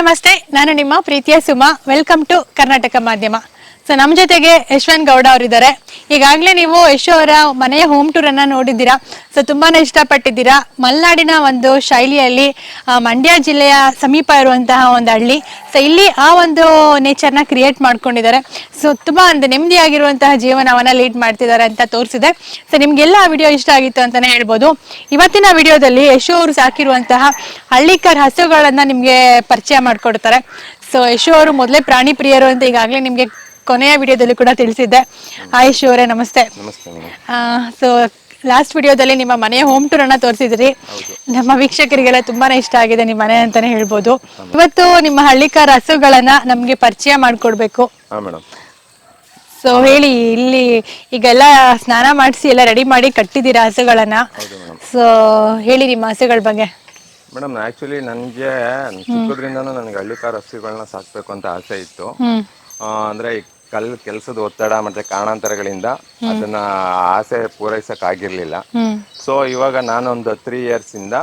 ನಮಸ್ತೆ. ನಾನು ನಿಮ್ಮ ಪ್ರೀತಿಯ ಸುಮಾ. ವೆಲ್ಕಮ್ ಟು ಕರ್ನಾಟಕ ಮಾಧ್ಯಮ ಸೊ ನಮ್ಮ ಜೊತೆಗೆ ಯಶವಂತ್ ಗೌಡ ಅವರಿದ್ದಾರೆ. ಈಗಾಗಲೇ ನೀವು ಯಶು ಅವರ ಮನೆಯ ಹೋಮ್ ಟೂರ್ ಅನ್ನ ನೋಡಿದ್ದೀರಾ. ಸೊ ತುಂಬಾನೇ ಇಷ್ಟಪಟ್ಟಿದ್ದೀರಾ. ಮಲೆನಾಡಿನ ಒಂದು ಶೈಲಿಯಲ್ಲಿ ಮಂಡ್ಯ ಜಿಲ್ಲೆಯ ಸಮೀಪ ಇರುವಂತಹ ಒಂದು ಹಳ್ಳಿ. ಸೊ ಇಲ್ಲಿ ಆ ಒಂದು ನೇಚರ್ನ ಕ್ರಿಯೇಟ್ ಮಾಡ್ಕೊಂಡಿದ್ದಾರೆ. ಸೊ ತುಂಬಾ ಒಂದು ನೆಮ್ಮದಿಯಾಗಿರುವಂತಹ ಜೀವನವನ್ನ ಲೀಡ್ ಮಾಡ್ತಿದ್ದಾರೆ ಅಂತ ತೋರಿಸಿದೆ. ಸೊ ನಿಮ್ಗೆಲ್ಲ ಆ ವಿಡಿಯೋ ಇಷ್ಟ ಆಗಿತ್ತು ಅಂತಾನೆ ಹೇಳ್ಬೋದು. ಇವತ್ತಿನ ವಿಡಿಯೋದಲ್ಲಿ ಯಶು ಅವರು ಸಾಕಿರುವಂತಹ ಹಳ್ಳಿಕರ್ ಹಸುಗಳನ್ನ ನಿಮ್ಗೆ ಪರಿಚಯ ಮಾಡ್ಕೊಡ್ತಾರೆ. ಸೊ ಯಶು ಅವರು ಮೊದಲೇ ಪ್ರಾಣಿ ಪ್ರಿಯರು ಅಂತ ಈಗಾಗಲೇ ನಿಮ್ಗೆ ಕೊನೆಯ ವಿಡಿಯೋದಲ್ಲೂ ಕೂಡ ತಿಳಿಸಿದ್ದೆ. ಆಯುಷ್ ಅವರೇ ನಮಸ್ತೆ. ಸೊ ಲಾಸ್ಟ್ ವಿಡಿಯೋದಲ್ಲಿ ನಿಮ್ಮ ಮನೆಯ ಹೋಮ್ ಟೂರ್ ಅನ್ನ ತೋರಿಸಿದ್ರಿ. ನಮ್ಮ ವೀಕ್ಷಕರಿಗೆಲ್ಲ ತುಂಬಾನೇ ಇಷ್ಟ ಆಗಿದೆ ನಿಮ್ಮ ಮನೆ ಅಂತಾನೆ ಹೇಳ್ಬೋದು. ಇವತ್ತು ನಿಮ್ಮ ಹಳ್ಳಿಕಾರ ಹಸುಗಳನ್ನ ನಮ್ಗೆ ಪರಿಚಯ ಮಾಡ್ಕೊಡ್ಬೇಕು. ಸೊ ಹೇಳಿ ಇಲ್ಲಿ ಈಗೆಲ್ಲ ಸ್ನಾನ ಮಾಡಿಸಿ ಎಲ್ಲ ರೆಡಿ ಮಾಡಿ ಕಟ್ಟಿದ್ದೀರಾ ಹಸುಗಳನ್ನ? ಸೊ ಹೇಳಿ ನಿಮ್ಮ ಹಸುಗಳ ಬಗ್ಗೆ. ಮೇಡಮ್ ಆಕ್ಚುಲಿ ನನಗೆ ಚಿಕ್ಕದ್ರಿಂದನೂ ನನಗೆ ಹಳ್ಳಿಕಾರ ಹಸುಗಳನ್ನ ಸಾಕ್ಬೇಕು ಅಂತ ಆಸೆ ಇತ್ತು. ಅಂದ್ರೆ ಕಲ್ ಕೆಲಸದ ಒತ್ತಡ ಮತ್ತೆ ಕಾರಣಾಂತರಗಳಿಂದ ಅದನ್ನ ಆಸೆ ಪೂರೈಸಕ್ ಆಗಿರ್ಲಿಲ್ಲ ಸೊ ಇವಾಗ ನಾನೊಂದು ತ್ರೀ ಇಯರ್ಸ್ ಇಂದ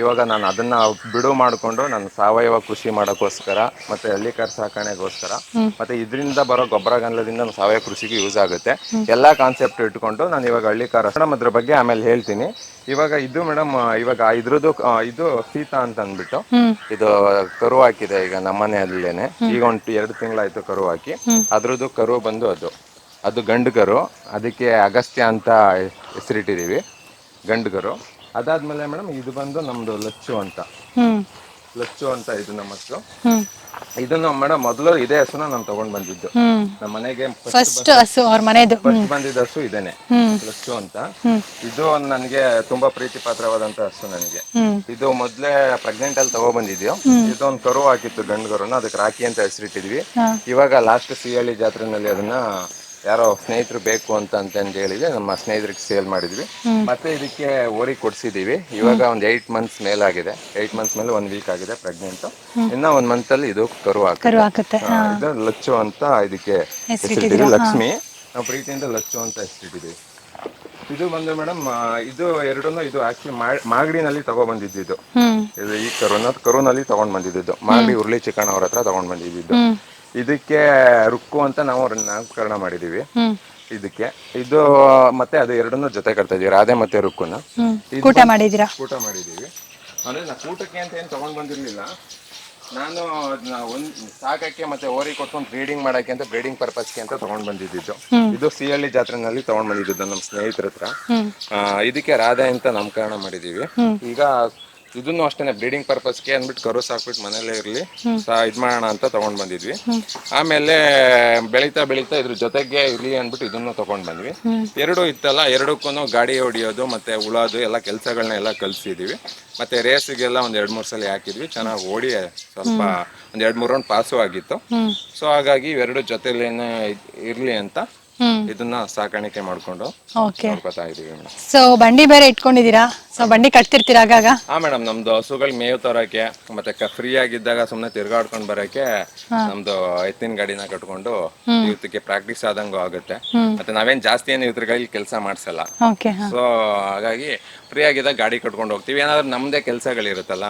ಇವಾಗ ನಾನು ಅದನ್ನ ಬಿಡು ಮಾಡಿಕೊಂಡು ನಾನು ಸಾವಯವ ಕೃಷಿ ಮಾಡೋಕ್ಕೋಸ್ಕರ ಮತ್ತೆ ಹಳ್ಳಿಕಾರ್ ಸಾಕಣೆಗೋಸ್ಕರ ಮತ್ತೆ ಇದರಿಂದ ಬರೋ ಗೊಬ್ಬರ ಗಂಧದಿಂದ ಸಾವಯವ ಕೃಷಿಗೆ ಯೂಸ್ ಆಗುತ್ತೆ. ಎಲ್ಲಾ ಕಾನ್ಸೆಪ್ಟ್ ಇಟ್ಕೊಂಡು ನಾನು ಇವಾಗ ಹಳ್ಳಿಕಾರ ಮೇಡಮ್ ಅದ್ರ ಬಗ್ಗೆ ಆಮೇಲೆ ಹೇಳ್ತೀನಿ. ಇವಾಗ ಇದು ಮೇಡಮ್ ಇವಾಗ ಇದ್ರದ್ದು ಇದು ಸೀತ ಅಂತ ಅಂದ್ಬಿಟ್ಟು ಇದು ಕರು ಹಾಕಿದೆ ಈಗ ನಮ್ಮನೆಯಲ್ಲೇನೆ. ಈಗ ಒಂದು ಎರಡು ತಿಂಗಳಾಯ್ತು ಕರು ಹಾಕಿ. ಅದ್ರದ್ದು ಕರು ಬಂದು ಅದು. ಅದು ಗಂಡು ಕರು. ಅದಕ್ಕೆ ಅಗಸ್ತ್ಯ ಅಂತ ಹೆಸರಿಟ್ಟಿದ್ದೀವಿ ಗಂಡು ಕರು. ಅದಾದ್ಮೇಲೆ ಮೇಡಮ್ ಇದು ಬಂದು ನಮ್ಮದು ಲಚ್ಚು ಅಂತ. ಲಚ್ಚು ಅಂತ ಇದು ನಮ್ಮ ಹಸು ಇದನ್ನ ಮೇಡಮ್ ಮೊದಲು ಇದೇ ಹಸುನ ನಾನು ತಗೊಂಡ್ ಬಂದಿದ್ದು. ನಮ್ಮ ಮನೆಗೆ ಫಸ್ಟ್ ಹಸು ಅವ್ರ ಮನೆದು. ಫಸ್ಟ್ ಬಂದಿದ್ದ ಹಸು ಇದೇನೆ. ಲಚ್ಚು ಅಂತ. ಇದು ನನಗೆ ತುಂಬಾ ಪ್ರೀತಿ ಪಾತ್ರವಾದಂತ ಹಸು ನನಗೆ. ಇದು ಮೊದ್ಲೇ ಪ್ರೆಗ್ನೆಂಟ್ ಅಲ್ಲಿ ತಗೊಬಂದಿದ್ಯೋ ಇದೊಂದು ಕರು ಹಾಕಿತ್ತು ಗಂಡು ಕರುನ ಅದಕ್ಕೆ ರಾಕಿ ಅಂತ ಹೆಸರಿಟ್ಟಿದ್ವಿ. ಇವಾಗ ಲಾಸ್ಟ್ ಸಿಹಳ್ಳಿ ಜಾತ್ರೆನಲ್ಲಿ ಅದನ್ನ ಯಾರೋ ಸ್ನೇಹಿತರು ಬೇಕು ಅಂತ ಅಂತಂದು ಹೇಳಿದ್ರೆ ನಮ್ಮ ಸ್ನೇಹಿತರಿಗೆ ಸೇಲ್ ಮಾಡಿದ್ವಿ. ಮತ್ತೆ ಇದಕ್ಕೆ ಓರಿ ಕೊಡ್ಸಿದೀವಿ. ಇವಾಗ ಒಂದ್ ಏಯ್ಟ್ ಮಂತ್ಸ್ ಮೇಲಾಗಿದೆ. ಏಟ್ ಮಂತ್ಸ್ ಮೇಲೆ ಒಂದ್ ವೀಕ್ ಆಗಿದೆ ಪ್ರೆಗ್ನೆಂಟ್ ಇನ್ನ ಒಂದ್ ಮಂತ್ ಅಲ್ಲಿ ಇದು ಕರು ಹಾಕುತ್ತೆ ಇದು ಲಚ್ಚು ಅಂತ ಇದಕ್ಕೆ ಹೆಸರಿಟ್ಟಿದ್ವಿ ಲಕ್ಷ್ಮಿ. ನಾವು ಪ್ರೀತಿಯಿಂದ ಲಚ್ಚು ಅಂತ ಹೆಸರಿಟ್ಟಿದ್ದೀವಿ. ಇದು ಬಂದು ಮೇಡಮ್ ಇದು ಎರಡನ್ನೂ ಇದು ಆಕ್ಚುಲಿ ಮಾಗಡಿನಲ್ಲಿ ತಗೊಬಂದಿದ್ದು ಇದು. ಈ ಕರುನ ಕರುನಲ್ಲಿ ತಗೊಂಡ್ ಬಂದಿದ್ದು ಮಾಗಡಿ ಉರುಳಿ ಚಿಕನ್ ಅವ್ರ ಹತ್ರ ತಗೊಂಡ್ ಬಂದಿದ್ದು ಇದಕ್ಕೆ ರುಕ್ಕು ಅಂತ ನಾವು ನಾಮಕರಣ ಮಾಡಿದೀವಿ. ಇದಕ್ಕೆ. ಇದು ಮತ್ತೆ ಅದು ಎರಡನ್ನೂ ಜೊತೆ ಕಟ್ತಾ ಇದೀವಿ ರಾಧೆ ಮತ್ತೆ ರುಕ್ಕುನ. ಕೂಟ ಮಾಡಿದೀರಾ ಊಟ ಮಾಡಿದೀವಿ. ಅಂದ್ರೆ ನಾ ಕೂಟಕ್ಕೆ ಅಂತ ಏನು ತಗೊಂಡ್ ಬಂದಿರ್ಲಿಲ್ಲ. ನಾನು ಒಂದ್ ಸಾಕಕ್ಕೆ ಮತ್ತೆ ಓರಿ ಕೊಟ್ಕೊಂಡು ಬ್ರೀಡಿಂಗ್ ಮಾಡಕ್ಕೆ ಅಂತ ಬ್ರೀಡಿಂಗ್ ಪರ್ಪಸ್ಗೆ ಅಂತ ತಗೊಂಡ್ ಬಂದಿದ್ದು. ಇದು ಸಿಹಳ್ಳಿ ಜಾತ್ರೆನಲ್ಲಿ ತಗೊಂಡ್ ಬಂದಿದ್ದು ನಮ್ಮ ಸ್ನೇಹಿತರ ಹತ್ರ. ಇದಕ್ಕೆ ರಾಧೆ ಅಂತ ನಾಮಕರಣ ಮಾಡಿದೀವಿ. ಈಗ ಇದನ್ನು ಅಷ್ಟೇ ಬ್ರೀಡಿಂಗ್ ಪರ್ಪಸ್ಗೆ ಅಂದ್ಬಿಟ್ಟು ಕರು ಸಾಕ್ಬಿಟ್ಟು ಮನೇಲೇ ಇರಲಿ. ಇದು ಮಾಡೋಣ ಅಂತ ತಗೊಂಡ್ ಬಂದಿದ್ವಿ. ಆಮೇಲೆ ಬೆಳೀತಾ ಬೆಳೀತಾ ಇದ್ರ ಜೊತೆಗೆ ಇರ್ಲಿ ಅಂದ್ಬಿಟ್ಟು ಇದನ್ನು ತಗೊಂಡ್ ಬಂದ್ವಿ. ಎರಡು ಇತ್ತಲ್ಲ ಎರಡಕ್ಕೂ ಗಾಡಿ ಹೊಡಿಯೋದು ಮತ್ತೆ ಉಳೋದು ಎಲ್ಲ ಕೆಲಸಗಳನ್ನ ಎಲ್ಲ ಕಲ್ಸಿದೀವಿ. ಮತ್ತೆ ರೇಸಿಗೆಲ್ಲ ಒಂದ್ ಎರಡ್ ಮೂರ್ ಸಲ ಹಾಕಿದ್ವಿ. ಚೆನ್ನಾಗಿ ಓಡಿ ಸ್ವಲ್ಪ ಒಂದ್ ಎರಡ್ ಮೂರ್ ರೌಂಡ್ ಪಾಸು ಆಗಿತ್ತು. ಸೊ ಹಾಗಾಗಿ ಇವೆರಡು ಜೊತೆಲೇನೆ ಇರ್ಲಿ ಅಂತ ಇದನ್ನ ಸಾಕಾಣಿಕೆ ಮಾಡ್ಕೊಂಡು ಓಕೆ ನೋಡ್ಕೊತಾ ಇದೀವಿ ಮೇಡಮ್. ಸೊ ಬಂಡಿ ಬೇರೆ ಇಟ್ಕೊಂಡಿದ್ದೀರಾ? ಸೊ ಬಂಡಿ ಕಟ್ತಿರ್ತೀರಾ ಆಗಾಗ? ಹಾ ಮೇಡಮ್ ನಮ್ದು ಹಸುಗಳು ಮೇವು ತರಕ್ಕೆ ಮತ್ತೆ ಫ್ರೀ ಆಗಿದ್ದಾಗ ಸುಮ್ನೆ ತಿರ್ಗಾಡ್ಕೊಂಡ್ ಬರಕ್ಕೆ ನಮ್ದು ಎತ್ತಿನ ಗಾಡಿನ ಕಟ್ಕೊಂಡು ಇವತ್ತಿಗೆ ಪ್ರಾಕ್ಟೀಸ್ ಆದಂಗೂ ಆಗುತ್ತೆ. ಮತ್ತೆ ನಾವೇನ್ ಜಾಸ್ತಿ ಏನು ಇದ್ರ ಕೈಲಿ ಕೆಲಸ ಮಾಡ್ಸಲ್ಲ. ಓಕೆ ಸೊ ಹಾಗಾಗಿ ಫ್ರೀ ಆಗಿದ್ದಾಗ ಗಾಡಿ ಕಟ್ಕೊಂಡು ಹೋಗ್ತೀವಿ. ಏನಾದ್ರು ನಮ್ದೇ ಕೆಲಸಗಳಿರುತ್ತಲ್ಲ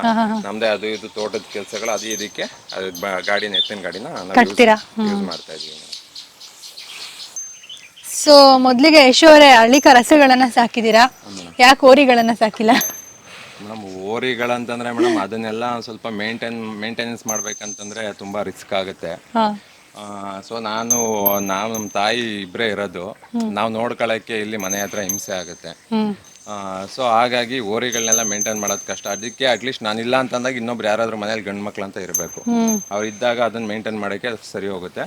ನಮ್ದೇ ಅದು ಇದು ತೋಟದ ಕೆಲಸಗಳು ಅದು ಇದಕ್ಕೆ ಅದು ಬ- ಗಾಡಿನ ಎತ್ತಿನ ಗಾಡಿನ ಕಟ್ತೀರಾ? ಯೂಸ್ ಮಾಡ್ತಾ ಇದೀವಿ ಸೊ ಮೊದಲಿಗೆ ಯಶು ಅವರೇ ಹಳ್ಳಿಕರ್ ಹಸುಗಳನ್ನ ಸಾಕಿದ್ದೀರಾ? ಯಾಕೆ ಓರಿಗಳನ್ನ ಸಾಕಿಲ್ಲ? ಮೇಡಮ್ ಓರಿಗಳಂತಂದ್ರೆ ಮೇಡಮ್ ಅದನ್ನೆಲ್ಲ ಸ್ವಲ್ಪ ಮೇಂಟೈನ್ ಮೇಂಟೆನೆನ್ಸ್ ಮಾಡ್ಬೇಕಂತಂದ್ರೆ ತುಂಬಾ ರಿಸ್ಕ್ ಆಗುತ್ತೆ. ಹಾ. ಸೊ ನಾನು ನಾವು ನಮ್ಮ ತಾಯಿ ಇಬ್ಬರೇ ಇರೋದು. ನಾವು ನೋಡ್ಕೊಳಕ್ಕೆ ಇಲ್ಲಿ ಮನೆ ಹತ್ರ ಹಿಂಸೆ ಆಗುತ್ತೆ. ಸೊ ಹಾಗಾಗಿ ಓರಿಗಳನ್ನೆಲ್ಲ ಮೇಂಟೈನ್ ಮಾಡೋದು ಕಷ್ಟ. ಅದಕ್ಕೆ ಅಟ್ಲೀಸ್ಟ್ ನಾನಿಲ್ಲ ಅಂತಂದಾಗ ಇನ್ನೊಬ್ರು ಯಾರಾದ್ರೂ ಮನೇಲಿ ಗಂಡು ಮಕ್ಳು ಅಂತ ಇರಬೇಕು. ಅವ್ರು ಇದ್ದಾಗ ಅದನ್ನ ಮೇಂಟೈನ್ ಮಾಡೋಕ್ಕೆ ಸರಿ ಹೋಗುತ್ತೆ.